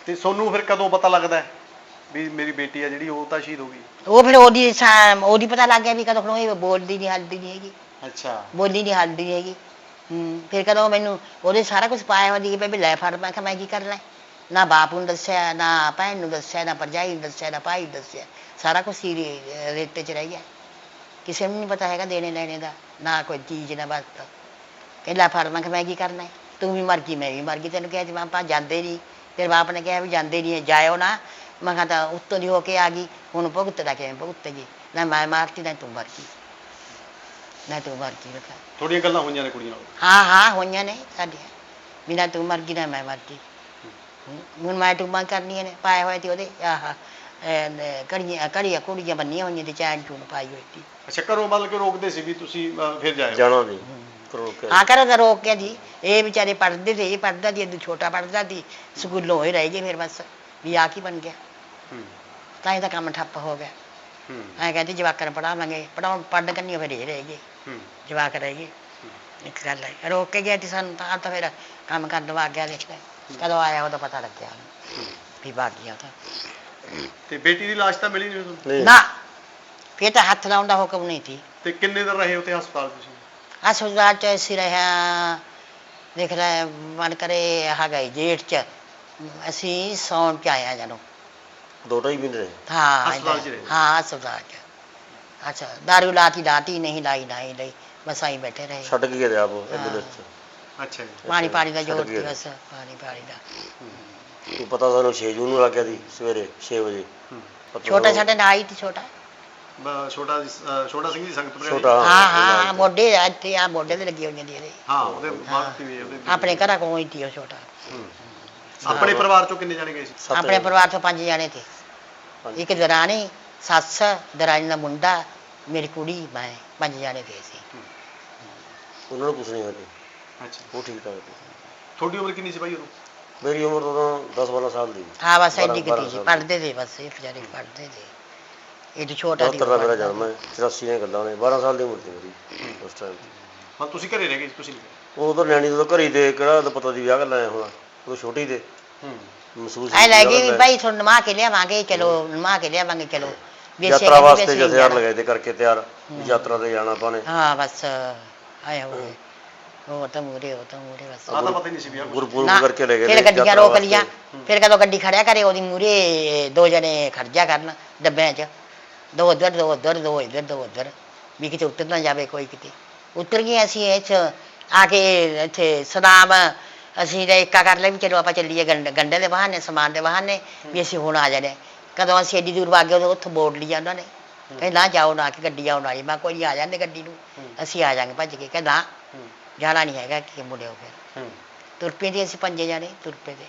ਤੇ ਤੁਹਾਨੂੰ ਫਿਰ ਕਦੋਂ ਪਤਾ ਲੱਗਦਾ ਹੈ ਵੀ ਮੇਰੀ ਬੇਟੀ ਆ ਜਿਹੜੀ ਉਹ ਤਾਂ ਸ਼ਹੀਦ ਹੋ ਗਈ? ਉਹ ਫਿਰ ਉਹਦੀ ਸ਼ਾਮ ਉਹਦੀ ਪਤਾ ਲੱਗ ਗਿਆ ਵੀ ਕਦੋਂ ਖਣੋ ਇਹ ਬੋਲਦੀ ਨਹੀਂ ਹੱਲਦੀ ਨਹੀਂ ਹੈਗੀ। ਅੱਛਾ। ਬੋਲੀ ਨਹੀਂ ਹੱਲਦੀ ਹੈਗੀ। ਹੂੰ ਫਿਰ ਕਦੋਂ ਮੈਨੂੰ ਉਹਦੇ ਸਾਰਾ ਕੁਝ ਪਾਇਆ ਹੋਇਆ ਦੀ ਵੀ ਲੈ ਫੜ ਮੈਂ ਕਿਹਾ ਮੈਂ ਕੀ ਕਰਨਾ ਹੈ? ਨਾ ਬਾਪ ਨੂੰ ਦੱਸਿਆ ਨਾ ਭੈਣ ਨੂੰ ਦੱਸਿਆ ਨਾ ਭਰਜਾਈ ਨੂੰ ਦੱਸਿਆ ਨਾ ਭਾਈ ਨੂੰ ਦੱਸਿਆ। ਸਾਰਾ ਕੁਝ ਹੀ ਰੇ- ਰੇਤੇ 'ਚ ਰਹਿ ਗਿਆ। ਕਿਸੇ ਨੂੰ ਨਹੀਂ ਪਤਾ ਹੈਗਾ ਦੇਣੇ ਲੈਣੇ ਦਾ ਨਾ ਕੋਈ ਚੀਜ਼ ਨਾ ਬਸ ਕਹਿੰਦਾ ਲੈ ਫੜ ਮੈਂ ਕੀ ਕਰਨਾ ਹੈ? ਤੂੰ ਵੀ ਮਰ ਗਈ ਮੈਂ ਵੀ ਮਰ ਗਈ। ਤੈਨੂੰ ਕਿਹਾ ਜੀ ਮੈਂ ਆਪਾਂ ਜਾਂਦੇ ਨਹੀਂ ਤੇਰੇ ਬਾਪ ਨੇ ਕਿਹਾ ਵੀ ਜਾਂਦੇ ਨਹੀਂ ਜਾਇਓ ਨਾ। ਮੈਂ ਕਿਹਾ ਤਾਂ ਉੱਤੋਂ ਦੀ ਹੋ ਕੇ ਆ ਗਈ। ਹੁਣ ਭੁਗਤ ਦਾ ਕਿਵੇਂ ਭੁਗਤ ਗਈ? ਨਾ ਮੈਂ ਮਾਰਤੀ ਨਾ ਤੂੰ ਮਰ ਗਈ। ਨਾ ਤੂੰ ਮਰ ਗਈ ਕਿਹਾ। ਥੋੜੀਆਂ ਗੱਲਾਂ ਹੋਈਆਂ ਨੇ ਕੁੜੀਆਂ ਨਾਲ? ਹਾਂ ਹਾਂ ਹੋਈਆਂ ਨੇ ਸਾਡੀਆਂ। ਬਿਨਾ ਤੂੰ ਮਰ ਗਈ ਨਾ ਮੈਂ ਮਰ ਗਈ। ਹੁਣ ਮੈਂ ਟੂਮਾਂ ਕਰਨੀਆਂ ਨੇ ਪਾਇਆ ਹੋਇਆ ਤੇ ਉਹਦੇ ਆਹ ਕੜੀਆਂ ਕੜੀਆਂ ਕੁੜੀਆਂ ਬੰਨੀਆਂ ਹੋਈਆਂ ਤੇ ਚੈਨ ਟੂਨ ਪਾਈ ਹੋਈ ਸੀ। ਅੱਛਾ ਘਰੋਂ ਮਤਲਬ ਕਿ ਰੋਕਦੇ ਸੀ ਵੀ ਤੁਸੀਂ ਅਹ, ਫਿਰ ਜਾਇਓ? ਜਾਣਾ ਨਹੀਂ ਕਰੋ ਕੇ ਹਾਂ ਕਰੋ ਤਾਂ ਰੋਕ ਕੇ ਜੀ। ਇਹ ਸੀ ਸੀ। ਰਹਿ ਗਏ ਫਿਰ ਬਸ ਵੀ ਆ ਕੀ ਬਣ ਗਿਆ। ਹੂੰ। ਤਾਂ ਇਹਦਾ ਕੰਮ ਠੱਪ ਹੋ ਗਿਆ। ਹੂੰ। ਐਂ ਕਹਿੰਦੇ ਜਵਾਕਾਂ ਨੂੰ ਪੜਾਵਾਂਗੇ ਪੜਾਉਣ ਪੜ੍ਹਨ ਕੰਨੀ ਫਿਰ ਇਹ ਰਹਿ ਗਏ। ਹੂੰ। ਜਵਾਕ ਰਹਿ ਗਏ। ਇੱਕ ਗੱਲ ਹੈ ਰੋਕ ਕੇ ਗਿਆ ਤੇ ਸਾਨੂੰ ਤਾਂ ਤਾਂ ਫਿਰ ਕੰਮ ਕਰਨ ਗਿਆ ਦੇਖ ਲੈ। ਕਦੋਂ ਆਇਆ ਉਹਦਾ ਪਤਾ ਲੱਗਿਆ। ਵੀ ਭਾਗ ਗਿਆ ਤਾਂ। ਤੇ ਬੇਟੀ ਦੀ ਲਾਸ਼ ਤਾਂ ਮਿਲੀ ਨਹੀਂ ਤੁਹਾਨੂੰ ਨਹੀਂ। ਨਾ। ਫਿਰ ਤਾਂ ਹੱਥ ਲਾਉਣ ਦਾ ਹੁਕਮ ਨਹੀਂ ਸੀ। ਤੇ ਕਿੰਨੇ ਦਿਨ ਰਹੇ ਉੱਥੇ ਹਸਪਤਾਲ ਤੁਸੀਂ? ਹਸਪਤਾਲ ਚ ਅਸੀਂ ਰਿਹਾ ਦੇਖ ਲੈ ਮਨ ਕਰੇ ਆ ਗਈ ਜੇਠ ਚ। ਅਸੀਂ ਸੌਣ ਚ ਆਇਆ ਜਦੋਂ। ਦੋ ਢਾਈ ਮਹੀਨੇ ਰਹੇ? ਹਾਂ ਹਸਪਤਾਲ 'ਚ ਰਹੇ? ਹਾਂ ਹਸਪਤਾਲ ਚ। ਅੱਛਾ ਦਾਰੂ ਲਾਤੀ ਲਾਤੀ ਨਹੀਂ ਲਾਈ ਨਹੀਂ ਲਈ ਬਸ ਆਈ ਬੈਠੇ ਰਹੇ। ਛੱਡ ਕੇ ਗਏ ਆਪ ਐਂਬੂਲੈਂਸ ਚ। ਅੱਛਾ ਜੀ। ਪਾਣੀ ਪਾਣੀ ਦਾ ਛੱਡ ਜੋਰ ਸੀ ਗਏ। ਬਸ ਪਾਣੀ ਪਾਣੀ ਦਾ। ਇਹ ਪਤਾ ਸਾਨੂੰ 6 ਜੂਨ ਨੂੰ ਲੱਗ ਗਿਆ ਸੀ ਸਵੇਰੇ 6 ਵਜੇ। ਹੂੰ। ਪਤਾ ਛੋਟਾ ਸਾਨੂੰ- ਸਾਡੇ ਨਾਲ ਹੀ ਸੀ ਛੋਟਾ। ਛੋਟਾ ਸਿੰਘ ਦੀ ਸੰਗਤ ਪ੍ਰੇਮੀ ਛੋਟਾ ਹਾਂ ਹਾਂ ਤੇ। ਮੋਢੇ ਇੱਥੇ ਆ ਮੋਢੇ ਤੇ ਲੱਗੀ ਹੋਈਆਂ ਦੀ ਇਹਦੇ। ਹਾਂ ਉਹਦੇ ਮਾਰਤੀ ਵੀ ਉਹਦੇ ਆਪਣੇ ਘਰਾਂ ਕੋਲ ਹੀ ਸੀ ਉਹ ਛੋਟਾ। ਆਪਣੇ ਪਰਿਵਾਰ ਚੋਂ ਕਿੰਨੇ ਜਾਣੇ ਗਏ ਸੀ? ਸੱਤ ਆਪਣੇ। ਪਰਿਵਾਰ ਤੋਂ ਪੰਜ ਜਾਣੇ ਤੇ। ਇੱਕ ਦਰਾਣੀ ਸੱਸ ਦਰਾਣੀ ਦਾ ਮੁੰਡਾ ਮੇਰੀ ਕੁੜੀ ਮੈਂ ਪੰਜ ਜਾਣੇ ਤੇ ਸੀ। ਉਹਨਾਂ ਨੂੰ ਕੁਝ ਨਹੀਂ ਹੋਇਆ ਸੀ। ਅੱਛਾ। ਉਹ ਠੀਕ ਠਾਕ ਸੀ ਤੁਹਾਡੀ ਉਮਰ ਕਿੰਨੀ ਸੀ ਭਾਈ ਉਦੋਂ? ਮੇਰੀ ਉਮਰ ਤਾਂ 10 12 ਸਾਲ ਦੀ। ਹਾਂ ਬਸ ਕਿਤੀ ਸੀ। ਸਾਲ। ਪੜਦੇ ਤੇ ਬਸ ਇਹ ਵਿਚਾਰੇ ਪੜਦੇ ਤੇ। ਇਹ ਤਾਂ ਛੋਟਾ ਦੀ 72 ਦਾ ਮੇਰਾ ਜਨਮ ਹੈ 84 ਦੀਆਂ ਗੱਲਾਂ ਨੇ 12 ਸਾਲ ਦੀ ਉਮਰ ਸੀ ਮੇਰੀ ਉਸ ਟਾਈਮ ਹਾਂ ਤੁਸੀਂ ਘਰੇ ਰਹਿ ਗਏ ਤੁਸੀਂ ਨਹੀਂ ਗਏ? ਉਹ ਤਾਂ ਨਿਆਣੀ ਤੋਂ ਘਰੀ ਦੇ ਕਿਹੜਾ ਤਾਂ ਪਤਾ ਦੀ ਵਿਆਹ ਕਰ ਲਾਇਆ ਹੁਣ ਉਹ ਛੋਟੀ ਦੇ ਹੂੰ। ਮਹਿਸੂਸ ਐ ਲੈ ਗਏ ਵੀ। ਭਾਈ ਤੁਹਾਨੂੰ ਨਮਾ ਕੇ ਲਿਆਵਾਂਗੇ ਚਲੋ ਨਮਾ ਕੇ ਲਿਆਵਾਂਗੇ ਚਲੋ। ਵੀ ਯਾਤਰਾ ਵੀ ਵਾਸਤੇ ਜਥੇਦਾਰ ਜਾਣਾ। ਲਗਾਏ ਤੇ ਕਰਕੇ ਤਿਆਰ ਵੀ ਯਾਤਰਾ ਤੇ ਜਾਣਾ ਆਪਾਂ ਨੇ। ਹਾਂ ਬਸ ਆਇਆ ਹੋਏ। ਉਹ ਤਾਂ ਮੂਰੇ ਉਹ ਤਾਂ ਮੂਰੇ ਬਸ। ਆਹ ਤਾਂ ਪਤਾ ਹੀ ਨਹੀਂ ਸੀ ਵਿਆਹ ਗੁਰਪੁਰਬ ਨਾ, ਕਰਕੇ ਲੈ ਗਏ ਫਿਰ ਗੱਡੀਆਂ ਰੋਕ। ਲੀਆਂ ਫਿਰ ਕਦੋਂ ਗੱਡੀ ਖੜਿਆ ਕਰੇ ਉਹਦੀ ਮੂਰੇ ਦੋ ਜਣੇ ਖੜ ਜਾ ਕਰਨ ਡੱਬਿਆਂ 'ਚ। ਦੋ ਉਧਰ ਦੋ ਉਧਰ ਦੋ ਇੱਧਰ ਦੋ ਉਧਰ। ਵੀ ਕਿਤੇ ਉੱਤਰ ਨਾ ਜਾਵੇ ਕੋਈ ਕਿਤੇ। ਉਤਰ ਗਏ ਅਸੀਂ ਇਹ 'ਚ ਆ ਕੇ ਇੱਥੇ ਸਦਾਮ ਅਸੀਂ ਤਾਂ ਏਕਾ ਕਰ ਲਿਆ ਵੀ ਚਲੋ ਆਪਾਂ ਚੱਲੀਏ ਗੰਡ- ਗੰਡੇ ਦੇ ਬਹਾਨੇ ਸਮਾਨ ਦੇ ਬਹਾਨੇ ਵੀ ਅਸੀਂ ਹੁਣ ਆ ਜਾਣੇ। ਕਦੋਂ ਅਸੀਂ ਏਡੀ ਦੂਰ ਵਾਗੇ ਉੱਥੋਂ ਬੋਰਡ ਲਿਆ ਉਹਨਾਂ ਨੇ। ਕਹਿੰਦੇ ਨਾ ਜਾਓ ਨਾ ਕਿ ਗੱਡੀ ਆਉਣ ਵਾਲੀ। ਮੈਂ ਕਿਹਾ ਕੋਈ ਨੀ, ਆ ਜਾਂਦੇ ਗੱਡੀ ਨੂੰ। ਅਸੀਂ ਆ ਜਾਾਂਗੇ ਭੱਜ ਕੇ। ਕਹਿੰਦਾ ਨਾ ਹੂੰ। ਜਾਣਾ ਨਹੀਂ ਹੈਗਾ ਕਿ ਮੁੜਿਓ ਫਿਰ ਹੂੰ। ਤੁਰ ਪਏ ਤੇ ਅਸੀਂ ਪੰਜੇ ਜਾਣੇ ਤੁਰ ਪਏ ਤੇ।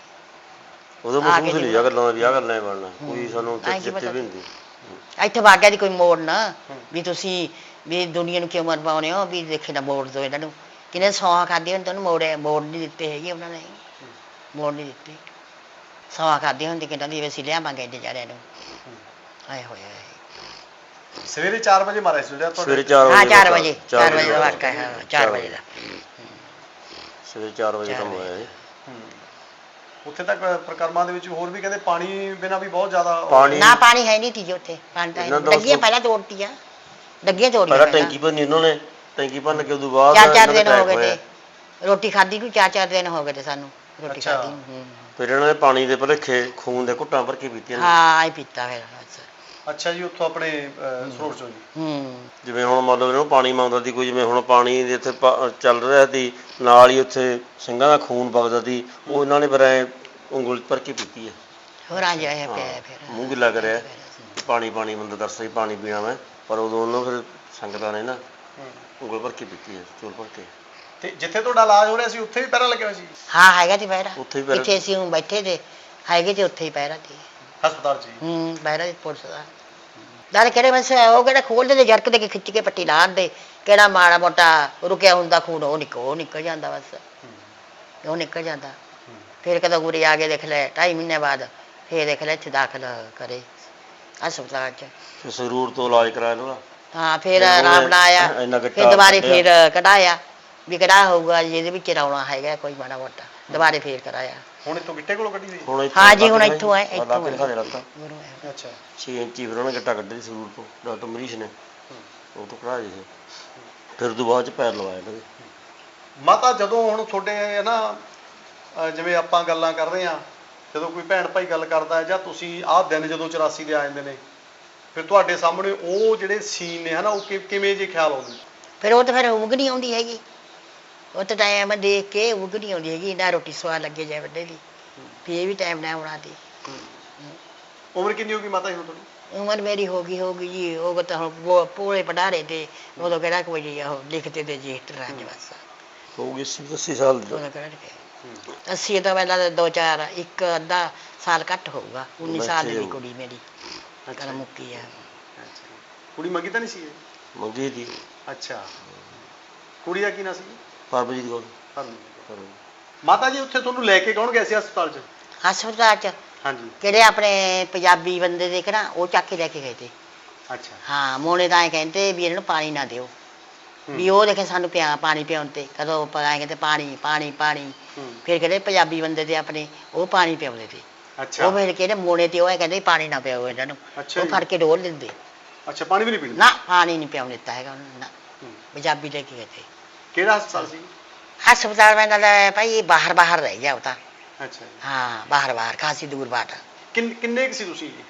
ਉਦੋਂ ਆ ਕੇ ਮਹਿਸੂਸ ਨਹੀਂ ਜੀ। ਆ ਗੱਲਾਂ ਦਾ ਵਿਆਹ ਕਰਨਾ ਹੀ ਬਣਨਾ। ਕੋਈ। ਸਾਨੂੰ ਚਿੱਤੇ ਪਤਾ ਵੀ ਨਹੀਂ। ਇੱਥੇ ਵਾਗਿਆ ਦੀ ਕੋਈ ਮੋੜ ਨਾ। ਵੀ ਤੁਸੀਂ ਵੀ ਦੁਨੀਆ ਨੂੰ ਕਿਉਂ ਮਰਵਾਉਣੇ ਹੋ ਵੀ ਦੇਖੇ ਨਾ ਮੋੜ ਦੋ ਇਹਨਾਂ ਨੂੰ। ਕਿਨੇ ਸੌਂ ਖਾਦੀ ਹੁਣ ਤੈਨੂੰ ਮੋੜੇ ਮੋੜ ਨਹੀਂ ਦਿੱਤੇ ਹੈਗੇ ਉਹਨਾਂ ਨੇ। ਮੋੜ ਨਹੀਂ ਦਿੱਤੇ। ਸੌਂ ਖਾਦੀ ਹੁੰਦੀ ਕਿੰਨਾ ਦੀ ਅਸੀਂ ਲਿਆਵਾਂਗੇ ਏਡੇ ਜਾਰਿਆਂ ਨੂੰ। ਆਏ ਹੋਏ ਆਏ ਸਵੇਰੇ 4 ਵਜੇ ਮਾਰਿਆ ਸੀ ਜਿਹੜਾ ਸਵੇਰੇ 4 ਵਜੇ ਹਾਂ 4 ਦਾ- ਵਜੇ 4 ਵਜੇ ਦਾ। ਵਾਕਾ ਹੈ 4 ਵਜੇ ਦਾ। ਸਵੇਰੇ 4 ਵਜੇ ਕੰਮ। ਹੋਇਆ ਹੂੰ। ਉੱਥੇ ਤੱਕ ਪ੍ਰਕਰਮਾਂ ਦੇ ਵਿੱਚ ਹੋਰ ਵੀ ਕਹਿੰਦੇ ਪਾਣੀ ਬਿਨਾ ਵੀ ਬਹੁਤ ਜ਼ਿਆਦਾ ਪਾਣੀ- ਨਾ ਪਾਣੀ ਹੈ ਨਹੀਂ ਤੀ ਜੀ ਉੱਥੇ ਪਾਣੀ ਤਾਂ ਹੈ ਇਹਨਾਂ ਨੀ। ਦਾ ਡੱਗੀਆਂ ਉਸ- ਪਹਿਲਾਂ ਤੋੜਤੀਆਂ ਡੱਗੀਆਂ ਤੋੜੀਆਂ ਪਹਿਲਾਂ ਟੈਂਕੀ ਭਰਨੀ ਉਹਨਾਂ ਨੇ ਟੈਂਕੀ ਭਰਨ ਕੇ ਉਦੋਂ ਬਾਅਦ ਚਾਰ ਚਾਰ ਇਹਨਾਂ ਦਾ ਦਿਨ ਹੋ attack ਗਏ ਹੋਇਆ। ਤੇ ਰੋਟੀ ਖਾਧੀ ਨੂੰ ਚਾਰ ਚਾਰ ਦਿਨ ਹੋ ਗਏ ਤੇ ਸਾਨੂੰ ਰੋਟੀ ਅੱਛਾ। ਖਾਧੀ ਨੂੰ ਹੂੰ। ਫਿਰ ਇਹਨਾਂ ਨੇ ਪਾਣੀ ਦੇ ਭਲੇਖੇ ਖੂਨ ਦੇ ਘੁੱਟਾਂ ਭਰ ਕੇ ਪੀਤੀਆਂ ਨੇ ਹਾਂ ਆਈ ਪੀਤਾ ਫਿਰ ਬਸ ਅੱਛਾ ਜੀ ਉੱਥੋਂ ਆਪਣੇ ਸਰੋਵਰ ਚੋਂ ਜੀ। ਹੂੰ। ਜਿਵੇਂ ਹੁਣ ਮੰਨ ਲਓ ਇਹਨੂੰ ਪਾਣੀ ਮੰਗਦਾ ਸੀ ਕੋਈ ਜਿਵੇਂ ਹੁਣ ਪਾਣੀ ਦੇ ਇੱਥੇ ਪਾ- ਚੱਲ ਰਿਹਾ ਸੀ ਨਾਲ ਹੀ ਉੱਥੇ ਸਿੰਘਾਂ ਦਾ ਖੂਨ ਵਗਦਾ ਸੀ ਉਹ ਇਹਨਾਂ ਨੇ ਫਿਰ ਐ ਉਂਗਲ ਭਰ ਕੇ ਪੀਤੀ ਹੈ। ਹੋਰ ਆ ਜਾਇਆ ਪਿਆ ਹਾਂ, ਫਿਰ। ਮੂੰਹ ਗਿੱਲਾ ਕਰਿਆ। ਪਾਣੀ ਪਾਣੀ ਬੰਦਾ ਦੱਸਦਾ ਸੀ ਪਾਣੀ ਪੀਣਾ ਮੈਂ ਪਰ ਉਦੋਂ ਉਹਨਾਂ ਫਿਰ ਸੰਗਤਾਂ ਨੇ ਨਾ ਉਂਗਲ ਭਰ ਕੇ ਪੀਤੀ ਹੈ ਚੋਲ ਭਰ ਕੇ। ਤੇ ਜਿੱਥੇ ਤੁਹਾਡਾ ਇਲਾਜ ਹੋ ਰਿਹਾ ਸੀ ਉੱਥੇ ਵੀ ਪਹਿਰਾ ਲੱਗਿਆ ਹੋਇਆ ਸੀ? ਹਾਂ ਹੈਗਾ ਤੇ ਪਹਿਰਾ ਉੱਥੇ ਹੀ ਪਹਿਰਾ- ਜਿੱਥੇ ਅਸੀਂ ਹੁਣ ਬੈਠੇ ਤੇ ਹੈਗੇ ਤੇ ਉੱਥੇ ਹੀ ਪਹਿਰਾ ਤੇ। ਹਸਪਤਾਲ 'ਚ ਜੀ। ਹੂੰ ਪਹਿਰਾ ਦੀ ਪੁਲਿਸ ਦਾ। ਨਾਲ ਕਿਹੜੇ ਬਸ ਉਹ ਕਿਹੜਾ ਖੋਲਦੇ ਤੇ ਜਰਕ ਦੇ ਕੇ ਖਿੱਚ ਕੇ ਪੱਟੀ ਲਾਉਂਦੇ ਕਿਹੜਾ ਮਾੜਾ ਮੋਟਾ ਰੁਕਿਆ ਹੁੰਦਾ ਖੂਨ ਉਹ ਨਿਕਲ ਉਹ ਨਿਕਲ ਜਾਂਦਾ ਬਸ। ਉਹ ਨਿਕਲ ਜਾਂਦਾ। ਫਿਰ ਕਦੋਂ ਗੁਰੇ ਆ ਕੇ ਦੇਖ ਲੈ ਢਾਈ ਮਹੀਨੇ ਬਾਅਦ ਫਿਰ ਦੇਖ ਲੈ ਇੱਥੇ ਦਾਖਲ ਕਰੇ ਹਸਪਤਾਲ 'ਚ। ਫਿਰ ਸੰਗਰੂਰ ਤੋਂ ਇਲਾਜ ਕਰਾਇਆ ਇਹਨਾਂ ਦਾ ਹਾਂ ਫਿਰ ਆਰਾਮ ਨਾਲ ਆਇਆ ਫਿਰ ਦੁਬਾਰੇ। ਫਿਰ ਕਢਾਇਆ। ਵੀ ਕਢਾ ਹੋਊਗਾ ਜਿਹਦੇ ਵਿੱਚ ਰੌਣਾ ਹੈਗਾ ਕੋਈ ਮਾੜਾ ਮੋਟਾ ਦੁਬਾਰੇ ਫੇਰ ਕਰਾਇਆ। ਹੁਣ ਇੱਥੋਂ ਗਿੱਟੇ ਕੋਲੋਂ ਕੱਢੀ ਹੋਈ ਹੁਣ ਇੱਥੋਂ ਹਾਂ ਜੀ, ਹੁਣ ਇੱਥੋਂ ਹੈ, ਇੱਥੋਂ ਲੱਗ ਹੈ। ਗੁਰੂ ਹੈ। ਅੱਛਾ। 6 ਇੰਚੀ ਫਿਰ ਉਹਨੇ ਗੱਟਾ ਕੱਢਿਆ ਸੀ ਸੰਗਰੂਰ ਤੋਂ ਡਾਕਟਰ ਮਰੀਸ਼ ਨੇ। ਉਹ ਤੋਂ ਕਢਾਇਆ ਜੀ ਫਿਰ ਤੋਂ ਬਾਅਦ ਚ ਪੈਰ ਲਵਾਇਆ ਇਹਨਾਂ ਦੇ। ਮਾਤਾ ਜਦੋਂ ਹੁਣ ਤੁਹਾਡੇ ਹੈ ਨਾ ਜਿਵੇਂ ਆਪਾਂ ਗੱਲਾਂ ਕਰ ਰਹੇ ਆ ਜਦੋਂ ਕੋਈ ਭੈਣ ਭਾਈ ਗੱਲ ਕਰਦਾ ਹੈ ਜਾਂ ਤੁਸੀਂ ਆਹ ਦਿਨ ਜਦੋਂ 84 ਦੇ ਆ ਜਾਂਦੇ ਨੇ ਫਿਰ ਤੁਹਾਡੇ ਸਾਹਮਣੇ ਉਹ ਜਿਹੜੇ ਸੀਨ ਨੇ ਹਨਾ ਉਹ ਕਿ- ਕਿਵੇਂ ਜੇ ਖਿਆਲ ਆਉਂਦੇ ਫਿਰ ਉਹ ਤਾਂ ਫਿਰ ਉਗ ਨਹੀਂ ਆਉਂਦੀ ਹੈਗੀ। ਉਹ ਤਾਂ ਟਾਈਮ ਦੇਖ ਕੇ ਉਗ ਨਹੀਂ ਆਉਂਦੀ ਹੈਗੀ ਨਾ ਰੋਟੀ ਸਵਾਦ ਲੱਗੇ ਜਾਏ ਵੱਡੇ ਦੀ। ਵੀ ਇਹ ਵੀ ਟਾਈਮ ਨਾ ਆਉਣਾ ਦੀ ਉਮਰ ਕਿੰਨੀ ਹੋ ਗਈ ਮਾਤਾ ਜੀ ਹੁਣ ਤੁਹਾਡੀ? ਉਮਰ ਮੇਰੀ ਹੋ ਗਈ ਹੋ ਗਈ ਜੀ ਉਹ ਤਾਂ ਹੁਣ ਪੂਰੇ ਪੜਾਰੇ ਤੇ ਉਦੋਂ ਕਿਹੜਾ ਕੋਈ ਜੀ ਉਹ ਲਿਖਤੇ ਤੇ ਜੀ ਰਾਜ ਬਸ। ਹੋਊਗੀ 80 80 ਸਾਲ ਦੀ। ਕਿਹੜਾ ਲਿਖਿਆ। ਅੱਸੀ ਤੋਂ ਪਹਿਲਾਂ ਤਾਂ ਦੋ ਚਾਰ ਇੱਕ ਅੱਧਾ ਸਾਲ ਘੱਟ ਹੋਊਗਾ 19 ਸਾਲ ਦੀ ਕੁੜੀ ਮੇਰੀ। ਕਰ ਮੁੱਕੀ ਆ। ਕੁੜੀ ਮੰਗੀ ਤਾਂ ਨਹੀਂ ਸੀ ਇਹ? ਮੰਗੀ ਦੀ ਅੱਛਾ। ਕੁੜੀ ਦਾ ਕੀ ਨਾਂ ਸੀ? ਪਰਮਜੀਤ ਕੌਰ। ਕੌਰ। ਪਰਮਜੀਤ। ਮਾਤਾ ਜੀ ਉੱਥੇ ਤੁਹਾਨੂੰ ਲੈ ਕੇ ਕੌਣ ਗਿਆ ਸੀ ਹਸਪਤਾਲ 'ਚ? ਹਸਪਤਾਲ ਚ। ਹਾਂਜੀ। ਕਿਹੜੇ ਆਪਣੇ ਪੰਜਾਬੀ ਬੰਦੇ ਦੇਖ ਨਾ ਉਹ ਚੱਕ ਕੇ ਲੈ ਕੇ ਗਏ ਤੇ। ਅੱਛਾ। ਹਾਂ ਮੋਨੇ ਤਾਂ ਐਂ ਕਹਿੰਦੇ ਵੀ ਇਹਨਾਂ ਨੂੰ ਪਾਣੀ ਨਾ ਦਿਓ। ਹੂੰ। ਵੀ ਉਹ ਦੇਖੇ ਸਾਨੂੰ ਪਿਆ ਪਾਣੀ ਪਿਆਉਣ ਤੇ। ਕਦੋਂ ਪਕਾਏ ਕਹਿੰਦੇ ਪਾਣੀ ਪਾਣੀ ਪਾਣੀ। ਹੂੰ। ਫਿਰ ਕਹਿੰਦੇ ਪੰਜਾਬੀ ਬੰਦੇ ਤੇ ਆਪਣੇ ਉਹ ਪਾਣੀ ਪਿਆਉਂਦੇ ਤੇ। ਅੱਛਾ। ਉਹ ਫਿਰ ਕਹਿੰਦੇ ਮੋਨੇ ਤੇ ਉਹ ਐਂ ਕਹਿੰਦੇ ਪਾਣੀ ਨਾ ਪਿਆਓ ਇਹਨਾਂ ਨੂੰ। ਅੱਛਾ ਉਹ ਜੀ। ਫੜ ਕੇ ਡੋਲ ਦਿੰਦੇ। ਅੱਛਾ ਪਾਣੀ ਵੀ ਨਹੀਂ ਪੀਂਦੇ? ਨਾ ਪਾਣੀ ਨਹੀਂ ਪਿਆਉਣ ਦਿੱਤਾ ਹੈਗਾ ਉਹਨਾਂ ਨੇ ਨਾ। ਹੂੰ। ਪੰਜਾਬੀ ਲੈ ਕੇ ਗਏ ਤੇ। ਕਿਹੜਾ ਹਸਪਤਾਲ ਸੀ? ਹਸਪਤਾਲ ਮੈਂ ਨਾਲ ਭਾਈ ਬਾਹਰ ਬਾਹਰ ਰਹਿ ਗਿਆ ਉਹ ਤਾਂ। ਅੱਛਾ ਜੀ। ਹਾਂ ਬਾਹਰ ਬਾਹਰ ਕਾਸੀ ਦੂਰ ਬਾਟ ਕਿੰਨ ਕਿੰਨੇ ਕੁ ਸੀ ਤੁਸੀਂ? ਜੀ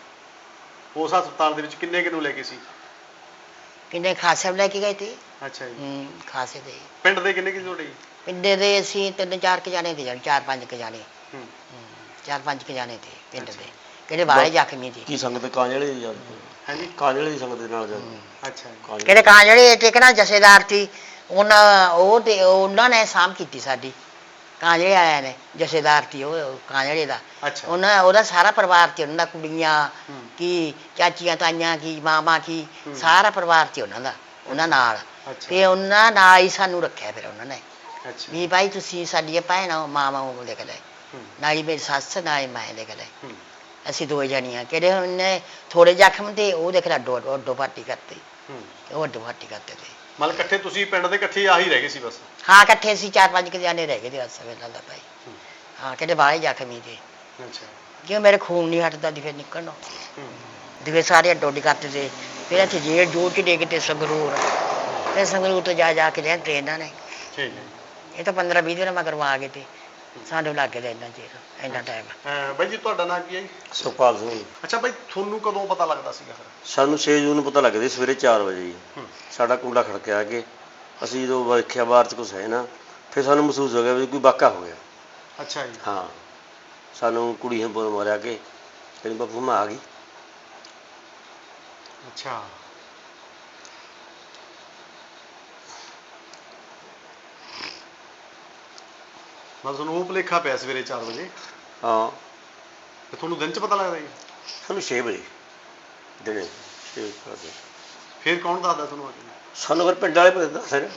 ਉਸ ਹਸਪਤਾਲ ਦੇ ਵਿੱਚ ਕਿੰਨੇ ਕੁ ਨੂੰ ਲੈ ਕੇ ਸੀ? ਕਿੰਨੇ ਖਾਸੇ ਲੈ ਕੇ ਗਏ ਤੇ। ਅੱਛਾ ਜੀ। ਹੂੰ ਖਾਸੇ ਦੇ। ਪਿੰਡ ਦੇ ਕਿੰਨੇ ਕੁ ਤੁਹਾਡੇ? ਜੀ ਪਿੰਡੇ ਦੇ ਅਸੀਂ ਤਿੰਨ ਚਾਰ ਕੁ ਜਾਣੇ ਤੇ ਚਾਰ ਪੰਜ ਕੁ ਜਾਣੇ। ਹੂੰ। ਹੂੰ, ਚਾਰ ਪੰਜ ਕੁ ਜਾਣੇ ਤੇ ਪਿੰਡ। ਦੇ। ਕਿਹੜੇ ਬਾਹਲੇ ਜ਼ਖਮੀ ਸੀ ਕੀ ਸੰਗਤ ਕਾਂਜਲੇ ਦੀ ਜਾਂਦੀ ਹਾਂਜੀ। ਕਾਂਜਲੇ ਦੀ ਸੰਗਤ ਦੇ ਨਾਲ ਜਾਂਦੀ ਅੱਛਾ ਜੀ। ਕਾਂਜਲੇ। ਕਿਹੜੇ ਕਾਂ ਜਿਹੜੇ ਟਿਕਣਾ ਜਥੇਦਾਰ ਸੀ। ਉਹਨਾਂ ਉਹ ਤੇ ਉਹਨਾਂ ਨੇ ਸਾਂਭ ਕੀਤੀ ਸਾਡੀ। ਕਾਂ ਜਿਹੜੇ ਆਇਆ ਨੇ ਜਥੇਦਾਰ ਸੀ ਉਹ ਕਾਂ ਜਿਹੜੇ ਦਾ। ਅੱਛਾ। ਉਹਨਾਂ ਉਹਦਾ ਸਾਰਾ ਪਰਿਵਾਰ ਸੀ ਉਹਨਾਂ ਦਾ ਕੁੜੀਆਂ। ਕੀ ਚਾਚੀਆਂ ਤਾਈਆਂ ਕੀ ਮਾਮਾ ਕੀ। ਸਾਰਾ ਪਰਿਵਾਰ ਸੀ ਉਹਨਾਂ ਦਾ ਉਹਨਾਂ ਨਾਲ। ਅੱਛਾ। ਤੇ ਉਹਨਾਂ ਨਾਲ ਹੀ ਸਾਨੂੰ ਰੱਖਿਆ ਫਿਰ ਉਹਨਾਂ ਨੇ। ਅੱਛਾ। ਵੀ ਭਾਈ ਤੁਸੀਂ ਸਾਡੀਆਂ ਭੈਣਾਂ ਮਾਮਾ ਉਹ ਲਿਖ ਲੈ ਹੂੰ। ਨਾਲੀ ਮੇਰੀ ਸੱਸ ਨਾਲੇ ਮੈਂ ਲਿਖ ਲੈ ਹੂੰ। ਅਸੀਂ ਦੋ ਜਣੀਆਂ ਕਿਹੜੇ ਉਹਨੇ ਥੋੜੇ ਜ਼ਖਮ ਤੇ ਉਹ ਦੇਖ ਲੈ ਅੱਡੋ ਅੱਡੋ ਪਾਰਟੀ ਕਰਤੇ। ਹੂੰ। ਉਹ ਅੱਡੋ ਪਾਰਟੀ ਕਰਤੇ ਤੇ। ਮਤਲਬ ਇਕੱਠੇ ਤੁਸੀਂ ਪਿੰਡ ਦੇ ਇਕੱਠੇ ਆਹੀ ਰਹਿ ਗਏ ਸੀ ਬਸ? ਹਾਂ ਇਕੱਠੇ ਸੀ ਚਾਰ ਪੰਜ ਕੁ ਜਾਣੇ ਰਹਿ ਗਏ ਤੇ ਉਸ ਵੇਲੇ ਦਾ ਭਾਈ। ਹੂੰ। ਹਾਂ ਕਿਹੜੇ ਬਾਹਲੇ ਜ਼ਖਮੀ ਤੇ ਅੱਛਾ। ਕਿਉਂ ਮੇਰੇ ਖੂਨ ਨਹੀਂ ਹਟਦਾ ਦੀ ਫਿਰ ਨਿਕਲਣੋਂ। ਦਿਵੇ ਸਾਰੇ ਅੱਡੀ ਕਰਤੇ ਤੇ ਫਿਰ ਇੱਥੇ ਜੇਲ੍ਹ ਜੋੜ ਚ ਦੇ ਕੇ ਤੇ ਸੰਗਰੂਰ। ਤੇ ਸੰਗਰੂਰ ਤੋਂ ਜਾ ਜਾ ਕੇ ਲਿਆ ਟ੍ਰੇਨਾਂ ਨੇ। ਠੀਕ ਹੈ। ਇਹ ਤਾਂ 15 20 ਦਿਨ ਮਗਰੋਂ ਆ ਗਏ ਤੇ ਸਾਨੂੰ ਲੱਗ ਗਿਆ ਇੰਨਾ ਚਿਰ ਇੰਨਾ ਟਾਈਮ ਅਹ ਬਾਈ ਜੀ ਤੁਹਾਡਾ ਨਾਮ ਕੀ ਹੈ ਜੀ? ਸੁਖਪਾਲ ਸਿੰਘ ਜੀ। ਅੱਛਾ ਬਾਈ ਤੁਹਾਨੂੰ ਕਦੋਂ ਪਤਾ ਲੱਗਦਾ ਸੀਗਾ ਫਿਰ ਸਾਨੂੰ 6 ਜੂਨ ਨੂੰ ਪਤਾ ਲੱਗਦਾ ਸੀ ਸਵੇਰੇ 4 ਵਜੇ ਜੀ। ਹੂੰ। ਸਾਡਾ ਕੁੰਡਾ ਖੜਕਿਆ ਕੇ ਅਸੀਂ ਜਦੋਂ ਵੇਖਿਆ ਬਾਹਰ ਚ ਕੁਛ ਹੈ ਨਾ ਫਿਰ ਸਾਨੂੰ ਮਹਿਸੂਸ ਹੋ ਗਿਆ ਵੀ ਕੋਈ ਵਾਕਾ ਹੋ ਗਿਆ। ਅੱਛਾ ਜੀ। ਹਾਂ। ਸਾਨੂੰ ਕੁੜੀ ਨੇ ਬੋਲ ਮਾਰਿਆ ਕਿ ਕਹਿੰਦੀ ਬਾਪੂ ਮੈਂ ਆ ਗਈ। ਅੱਛਾ। ਮੈਂ ਤੁਹਾਨੂੰ ਉਹ ਭੁਲੇਖਾ ਪਿਆ ਸਵੇਰੇ 4 ਵਜੇ। ਹਾਂ। ਤੇ ਤੁਹਾਨੂੰ ਦਿਨ ਚ ਪਤਾ ਲੱਗਦਾ ਜੀ? ਸਾਨੂੰ 6 ਵਜੇ। ਦਿਨੇ 6 ਵਜੇ ਫਿਰ ਕੌਣ ਦੱਸਦਾ ਤੁਹਾਨੂੰ ਆ ਕੇ? ਸਾਨੂੰ ਫਿਰ ਪਿੰਡ ਵਾਲੇ ਪਤਾ ਦੱਸੇ ਨਾ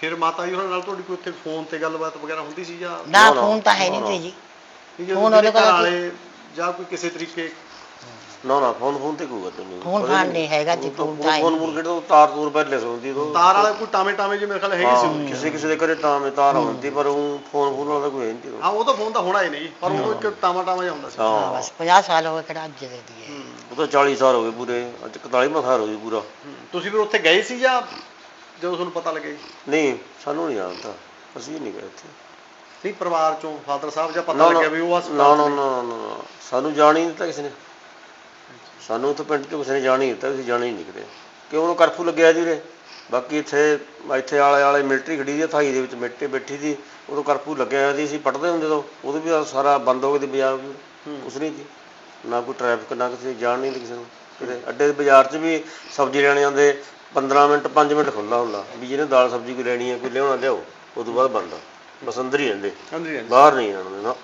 ਫਿਰ ਮਾਤਾ ਜੀ ਉਹਨਾਂ ਨਾਲ ਤੁਹਾਡੀ ਕੋਈ ਉੱਥੇ ਫੋਨ ਤੇ ਗੱਲਬਾਤ ਵਗੈਰਾ ਹੁੰਦੀ ਸੀ ਜਾਂ ਨਾ ਫੋਨ ਤਾਂ ਹੈ ਨਹੀਂ ਤੇ। ਜੀ। ਨਹੀਂ ਜਦੋਂ ਫੋਨ ਉਹਦੇ ਕੋਲ ਘਰ ਵਾਲੇ ਜਾਂ ਕੋਈ ਕਿਸੇ ਤਰੀਕੇ ਨਾ ਨਾ ਫੋਨ ਫੋਨ ਤੇ ਕੋਈ ਗੱਲ ਨਹੀਂ ਫੋਨ ਫਾਨ ਨਹੀਂ ਹੈਗਾ ਜੀ, ਫੋਨ ਤਾਂ ਫੋਨ। ਫੋਨ ਕਿਹੜਾ ਤਾਰ ਤੂਰ ਪਹਿਲੇ ਸੁਣਦੀ ਤੋਂ ਤਾਰ ਵਾਲੇ ਕੋਈ ਟਾਵੇਂ ਟਾਵੇਂ ਜਿਵੇਂ ਖਿਆਲ ਹੈਗੀ ਸੀ। ਕਿਸੇ ਕਿਸੇ ਦੇ ਘਰੇ ਤਾਂ ਮੈਂ ਤਾਰ ਹੁੰਦੀ ਪਰ ਉਹ ਫੋਨ ਫੋਨ ਵਾਲਾ ਕੋਈ ਨਹੀਂ ਹਾਂ ਉਹ ਤਾਂ ਫੋਨ ਤਾਂ ਹੋਣਾ ਹੀ ਨਹੀਂ ਪਰ ਉਹ ਇੱਕ ਟਾਵਾ ਟਾਵਾ ਜਿਹਾ ਹੁੰਦਾ ਸੀ ਹਾਂ ਬਸ 50 ਸਾਲ ਹੋ ਗਏ ਕਿਹੜਾ ਅੱਜ ਦੇ ਦੀ ਹੈ ਹੂੰ। ਉਹ ਤਾਂ 40 ਸਾਲ ਹੋ ਗਏ ਪੂਰੇ ਅੱਜ 41ਵਾਂ ਸਾਲ ਹੋ ਗਈ ਪੂਰਾ। ਤੁਸੀਂ ਫਿਰ ਉੱਥੇ ਗਏ ਸੀ ਜਾਂ ਜਦੋਂ ਤੁਹਾਨੂੰ ਪਤਾ ਲੱਗੇ ਨਹੀਂ ਸਾਨੂੰ ਨਹੀਂ ਆਉਂਦਾ ਅਸੀਂ ਨਹੀਂ ਗਏ ਉੱਥੇ ਨਹੀਂ ਪਰਿਵਾਰ ਚੋਂ ਫਾਦਰ ਸਾਹਿਬ ਜਾਂ ਪਤਾ ਲੱਗਿਆ ਵੀ ਉਹ ਹਸਪਤਾਲ ਨਾ ਚ ਨੇ? ਨਾ ਨਾ, ਨਾ ਸਾਨੂੰ ਜਾਣ ਹੀ ਨਹੀਂ ਦਿੱਤਾ ਕਿਸੇ ਨੇ ਸਾਨੂੰ ਉੱਥੇ ਪਿੰਡ ਚੋਂ ਕਿਸੇ ਨੇ ਜਾਣ ਹੀ ਦਿੱਤਾ ਅਸੀਂ ਜਾਣ ਹੀ ਨਹੀਂ ਕਿਤੇ ਕਿਉਂ? ਉਹਨੂੰ ਕਰਫਿਊ ਲੱਗਿਆ ਜੀ ਉਰੇ। ਬਾਕੀ ਇੱਥੇ ਇੱਥੇ ਆਲੇ ਆਲੇ ਮਿਲਟਰੀ ਖੜੀ ਦੀ ਥਾਈ ਦੇ ਵਿੱਚ ਮਿੱਟੇ ਬੈਠੀ ਸੀ। ਉਦੋਂ ਕਰਫਿਊ ਲੱਗਿਆ ਹੋਇਆ ਸੀ ਅਸੀਂ ਪੜਦੇ ਹੁੰਦੇ ਤੋਂ। ਉਦੋਂ ਵੀ ਸਾਰਾ ਬੰਦ ਹੋ ਗਿਆ ਤੇ ਬਾਜ਼ਾਰ। ਕੁਛ ਨਹੀਂ ਸੀ। ਨਾ ਕੋਈ ਟ੍ਰੈਫਿਕ ਨਾ ਕਿਸੇ ਜਾਣ ਨਹੀਂ ਕਿਸੇ ਨੂੰ। ਕਿਤੇ ਅੱਡੇ ਦੇ ਬਾਜ਼ਾਰ 'ਚ ਵੀ ਸਬਜ਼ੀ ਲੈਣ ਜਾਂਦੇ 15 ਮਿੰਟ 5 ਮਿੰਟ ਖੁੱਲਾ ਹੁੰਦਾ। ਵੀ ਜਿਹਨੇ ਦਾਲ ਸਬਜ਼ੀ ਕੋਈ ਲੈਣੀ ਹੈ ਕੋਈ ਲਿਆਉਣਾ ਲਿਆਓ। ਉਸ ਤੋਂ ਬਾਅਦ ਬੰਦ। ਬਸ ਅੰਦਰ ਹੀ ਰਹਿੰਦੇ। ਬਾਹਰ ਨਹੀਂ ਆਉਣ ਨਾ।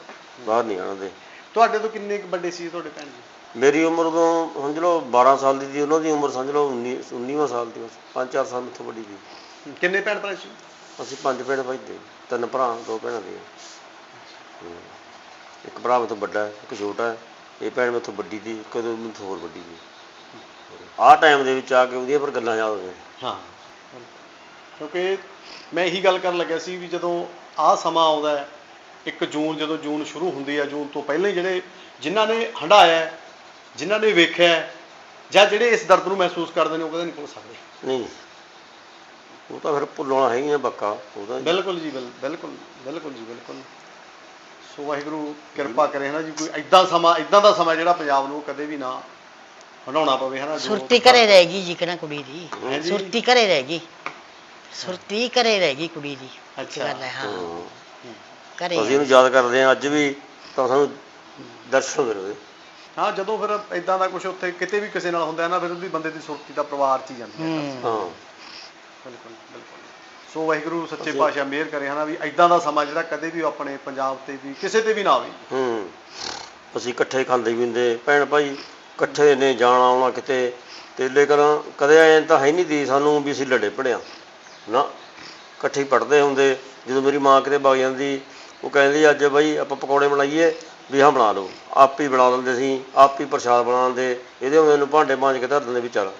ਬਾਹਰ ਨਹੀਂ ਆਉਣ ਦੇ ਤੁਹਾਡੇ ਤੋਂ ਕਿੰਨੇ ਕੁ ਵੱਡੇ ਸੀ ਤੁਹਾਡੇ ਭੈਣ ਜੀ? ਮੇਰੀ ਉਮਰ ਉਦੋਂ ਸਮਝ ਲਓ 12 ਸਾਲ ਦੀ ਸੀ ਉਹਨਾਂ ਦੀ ਉਮਰ ਸਮਝ ਲਓ 19 19ਵਾਂ ਸਾਲ ਦੀ ਬਸ 5-4 ਸਾਲ ਮੇਥੋਂ ਵੱਡੀ ਸੀ ਹੂੰ। ਕਿੰਨੇ ਭੈਣ ਭਰਾ ਸੀ ਅਸੀਂ ਪੰਜ ਭੈਣ ਭਾਈ ਦੇ ਤਿੰਨ ਭਰਾ ਦੋ ਭੈਣਾਂ ਦੇ ਹੂੰ। ਇੱਕ ਭਰਾ ਮੇਥੋਂ ਵੱਡਾ ਹੈ ਇੱਕ ਛੋਟਾ ਹੈ ਇਹ ਭੈਣ ਮੇਥੋਂ ਵੱਡੀ ਇੱਕ ਉਹ ਮੇਥੋਂ ਹੋਰ ਵੱਡੀ ਸੀ ਆਹ ਟਾਈਮ ਦੇ ਵਿੱਚ ਆ ਕੇ ਉਹਦੀਆਂ ਪਰ ਗੱਲਾਂ ਯਾਦ ਹੋਈਆਂ ਹਾਂ ਕਿਉਂਕਿ ਮੈਂ ਇਹੀ ਗੱਲ ਕਰਨ ਲੱਗਿਆ ਸੀ ਵੀ ਜਦੋਂ ਆਹ ਸਮਾਂ ਆਉਂਦਾ ਹੈ 1 ਜੂਨ ਜਦੋਂ ਜੂਨ ਸ਼ੁਰੂ ਹੁੰਦੀ ਹੈ ਜੂਨ ਤੋਂ ਪਹਿਲਾਂ ਹੀ ਜਿਹੜੇ ਜਿਨ੍ਹਾਂ ਨੇ ਹੰਡਾਇਆ ਹੈ, ਜਿਨ੍ਹਾਂ ਨੇ ਵੇਖਿਆ ਹੈ, ਜਾਂ ਜਿਹੜੇ ਇਸ ਦਰਦ ਨੂੰ ਮਹਿਸੂਸ ਕਰਦੇ ਨੇ ਉਹ ਕਦੇ ਨਹੀਂ ਭੁੱਲ ਸਕਦੇ। ਨਹੀਂ। ਉਹ ਤਾਂ ਫਿਰ ਭੁੱਲਣਾ ਹੈ ਹੀ ਹੈ ਪੱਕਾ। ਉਹਦਾ ਬਿਲਕੁਲ ਜੀ ਬਿਲ- ਬਿਲਕੁਲ ਬਿਲਕੁਲ ਜੀ ਬਿਲਕੁਲ। ਸੋ ਵਾਹਿਗੁਰੂ ਕਿਰਪਾ ਕਰੇ ਹਨਾ ਜੀ ਕੋਈ ਐਦਾਂ ਸਮਾਂ ਐਦਾਂ ਦਾ ਸਮਾਂ ਜਿਹੜਾ ਪੰਜਾਬ ਨੂੰ ਕਦੇ ਵੀ ਨਾ ਹੰਡਾਉਣਾ ਪਵੇ ਹਨਾ ਜੋ- ਸੁਰਤੀ ਘਰੇ ਰਹੇਗੀ ਜੀ ਕਿਹੜਾ ਕੁੜੀ ਦੀ? ਹੈਂ ਜੀ? ਸੁਰਤੀ ਘਰੇ ਰਹੇਗੀ। ਸੁਰਤੀ ਘਰੇ ਰਹੇਗੀ ਕੁੜੀ ਦੀ। ਅੱਛਾ। ਗੱਲ ਹੈ ਹਾਂ। ਹਾਂ। ਘਰੇ ਅਸੀਂ ਇਹਨੂੰ ਯਾਦ ਕਰਦੇ ਹਾਂ ਅੱਜ ਵੀ ਤਾਂ ਸਾਨੂੰ ਦਰਸ਼ਨ ਉਹਦੇ ਹਾਂ ਜਦੋਂ ਫਿਰ ਐਦਾਂ ਦਾ ਕੁਝ ਉੱਥੇ ਕਿਤੇ ਵੀ ਕਿਸੇ ਨਾਲ ਹੁੰਦਾ ਹੈ ਨਾ ਫਿਰ ਉਹਦੀ ਬੰਦੇ ਦੀ ਸੁਰਤੀ ਦਾ ਪਰਿਵਾਰ ਚ ਹੀ ਜਾਂਦੀ ਹੈ। ਹੂੰ। ਹਾਂ। ਬਿਲਕੁਲ ਬਿਲਕੁਲ। ਸੋ ਵਾਹਿਗੁਰੂ ਸੱਚੇ ਪਾਤਸ਼ਾਹ ਮਿਹਰ ਕਰੇ ਹਨਾ ਵੀ ਐਦਾਂ ਦਾ ਸਮਾਂ ਜਿਹੜਾ ਕਦੇ ਵੀ ਆਪਣੇ ਪੰਜਾਬ ਤੇ ਵੀ ਕਿਸੇ ਤੇ ਵੀ ਨਾ ਆਵੇ। ਹੂੰ। ਅਸੀਂ ਇਕੱਠੇ ਖਾਂਦੇ ਪੀਂਦੇ ਭੈਣ ਭਾਈ ਇਕੱਠੇ ਨੇ ਜਾਣਾ ਆਉਣਾ ਕਿਤੇ ਤੇ ਲੇਕਿਨ ਕਦੇ ਐਂ ਤਾਂ ਹੈ ਨਹੀਂ ਦੀ ਸਾਨੂੰ ਵੀ ਅਸੀਂ ਲੜੇ ਪੜਿਆ ਨਾ ਇਕੱਠੇ ਪੜਦੇ ਹੁੰਦੇ ਜਦੋਂ ਮੇਰੀ ਮਾਂ ਕਿਤੇ ਵਗ ਜਾਂਦੀ ਉਹ ਕਹਿੰਦੀ ਅੱਜ ਬਈ ਆਪਾਂ ਪਕੌੜੇ ਬਣਾਈਏ ਵੀ ਹਾਂ ਬਣਾ ਲਓ। ਆਪ ਹੀ ਬਣਾ ਲੈਂਦੇ ਸੀ ਆਪ ਹੀ ਪ੍ਰਸ਼ਾਦ ਬਣਾਉਂਦੇ। ਇਹਦੇ ਹੁੰਦੇ ਨੂੰ ਭਾਂਡੇ ਮਾਂਜ ਕੇ ਧਰ ਦਿੰਦੇ ਵੀ ਚੱਲ।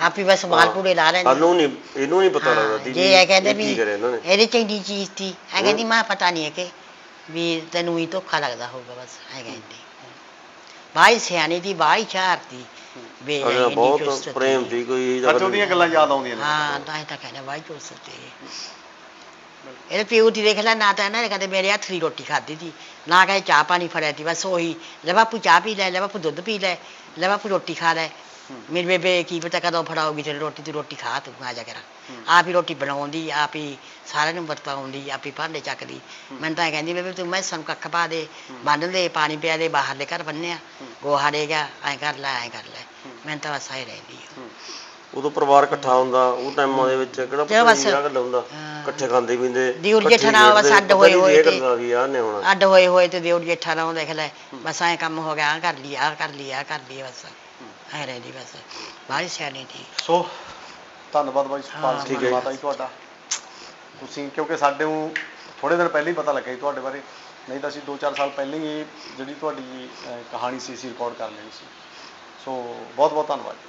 ਆਪੀ ਬਸ ਮਾਲ ਪੂੜੇ ਲਾ ਲੈਂਦੇ। ਸਾਨੂੰ ਨਹੀਂ ਇਹਨੂੰ ਨਹੀਂ ਪਤਾ ਲੱਗਦਾ ਹਾਂ, ਦੀਦੀ ਜੇ ਇਹ ਕਹਿੰਦੇ ਇਹ ਵੀ ਕੀ ਕਰਿਆ ਇਹਨਾਂ ਨੇ। ਇਹਦੇ ਚ ਇੰਨੀ ਚੀਜ਼ ਸੀ। ਐ ਕਹਿੰਦੀ ਮਾਂ ਪਤਾ ਨਹੀਂ ਹੈ ਕਿ ਵੀ ਤੈਨੂੰ ਹੀ ਧੋਖਾ ਲੱਗਦਾ ਹੋਊਗਾ ਬਸ। ਐ ਕਹਿੰਦੀ। ਬਾਈ ਸਿਆਣੀ ਦੀ ਬਾਈ ਚਾਰਤੀ ਵੇ ਇੰਨੀ ਬਹੁਤ ਚੁਸਤ ਪ੍ਰੇਮ। ਸੀ। ਕੋਈ ਅੱਜ ਉਹਦੀਆਂ ਗੱਲਾਂ ਯਾਦ ਆਉਂਦੀਆਂ ਨੇ। ਹਾਂ ਤਾਂ ਹੀ ਤਾਂ ਕਹਿੰਦਾ ਬਾਈ ਚੁਸਤ ਤੇ ਇਹਦੇ ਪਿਓ ਦੀ ਦੇਖ ਲੈ ਨਾ ਤਾਂ ਇਹਨਾਂ ਨੇ ਕਦੇ ਮੇਰੇ ਹੱਥ ਦੀ ਰੋਟੀ ਖਾਧੀ ਸੀ ਨਾ ਕਹੇ ਚਾਹ ਪਾਣੀ ਫੜਿਆ ਸੀ ਬਸ ਉਹੀ ਲੈ ਬਾਪੂ ਚਾਹ ਪੀ ਲੈ ਲੈ ਬਾਪੂ ਦੁੱਧ ਪੀ ਲੈ ਲੈ ਬਾਪੂ ਰੋਟੀ ਖਾ ਲੈ। ਮੇਰੀ ਬੇਬੇ ਕੀ ਪਤਾ ਕਦੋਂ ਫੜਾਉਗੀ ਤੇਰੀ ਰੋਟੀ ਤੂੰ ਰੋਟੀ ਖਾ ਤੂੰ ਆ ਜਾ ਕਰਾਂ। ਆਪ ਹੀ ਰੋਟੀ ਬਣਾਉਂਦੀ ਆਪ ਹੀ ਸਾਰਿਆਂ ਨੂੰ ਵਰਤਾਉਂਦੀ ਆਪ ਹੀ ਭਾਂਡੇ ਚੱਕਦੀ। ਮੈਂ ਤਾਂ ਕਹਿੰਦੀ ਬੇਬੇ ਤੂੰ ਮੈਂ ਸਾਨੂੰ ਕੱਖ ਪਾ ਦੇ ਬੰਨ ਦੇ ਪਾਣੀ ਪਿਆ ਦੇ ਬਾਹਰਲੇ ਘਰ ਬੰਨਿਆ ਗੋਹਾ ਦੇ ਗਿਆ ਐਂ ਕਰ ਲੈ ਐਂ ਕਰ ਲੈ। ਮੈਂ ਤਾਂ ਬਸ ਆਈ ਰਹਿੰਦੀ ਹਾਂ। ਉਦੋਂ ਪਰਿਵਾਰ ਇਕੱਠਾ ਹੁੰਦਾ ਉਹ ਟਾਈਮਾਂ ਦੇ ਵਿੱਚ ਕਿਹੜਾ ਚਲੋ ਬਸ। ਗੱਲ ਹੁੰਦਾ। ਇਕੱਠੇ ਖਾਂਦੇ ਪੀਂਦੇ ਦਿਉਰ ਇਕੱਠੇ ਜੇਠਾਂ ਨਾਲ ਬਸ ਖੇਡਦੇ, ਅੱਡ ਪਤਾ ਹੋਏ ਹੋਏ ਇਹ ਤੇ। ਗੱਲਾਂ ਵੀ ਆਹ ਨੇ ਹੋਣਾ ਅੱਡ ਹੋਏ ਹੋਏ ਤੇ ਦਿਉਰ ਜੇਠਾ ਨਾਲ ਦੇਖ ਲੈ ਬਸ ਐਂ ਕੰਮ ਹੋ ਗਿਆ ਆਹ ਕਰ ਲਈ ਆਹ ਕਰ ਲਈ ਆਹ ਕਰ ਲਈ ਬਸ ਐ ਰਹਿੰਦੀ ਬਸ ਬਾਹਲੀ ਸਿਆਣੀ ਸੀ ਸੋ ਧੰਨਵਾਦ ਬਾਈ ਸੁਖਪਾਲ ਹਾਂ, ਸਿੰਘ ਠੀਕ ਹੈ। ਮਾਤਾ ਜੀ ਤੁਹਾਡਾ ਤੁਸੀਂ ਕਿਉਂਕਿ ਸਾਡੇ ਨੂੰ ਥੋੜੇ ਦਿਨ ਪਹਿਲਾਂ ਹੀ ਪਤਾ ਲੱਗਿਆ ਜੀ ਤੁਹਾਡੇ ਬਾਰੇ ਨਹੀਂ ਤਾਂ ਅਸੀਂ 2-4 ਸਾਲ ਪਹਿਲਾਂ ਹੀ ਇਹ ਜਿਹੜੀ ਤੁਹਾਡੀ ਅਹ, ਕਹਾਣੀ ਸੀ ਅਸੀਂ ਰਿਕਾਰਡ ਕਰ ਲੈਣੀ ਸੀ ਸੋ ਬਹੁਤ ਬਹੁਤ ਧੰਨਵਾਦ ਜੀ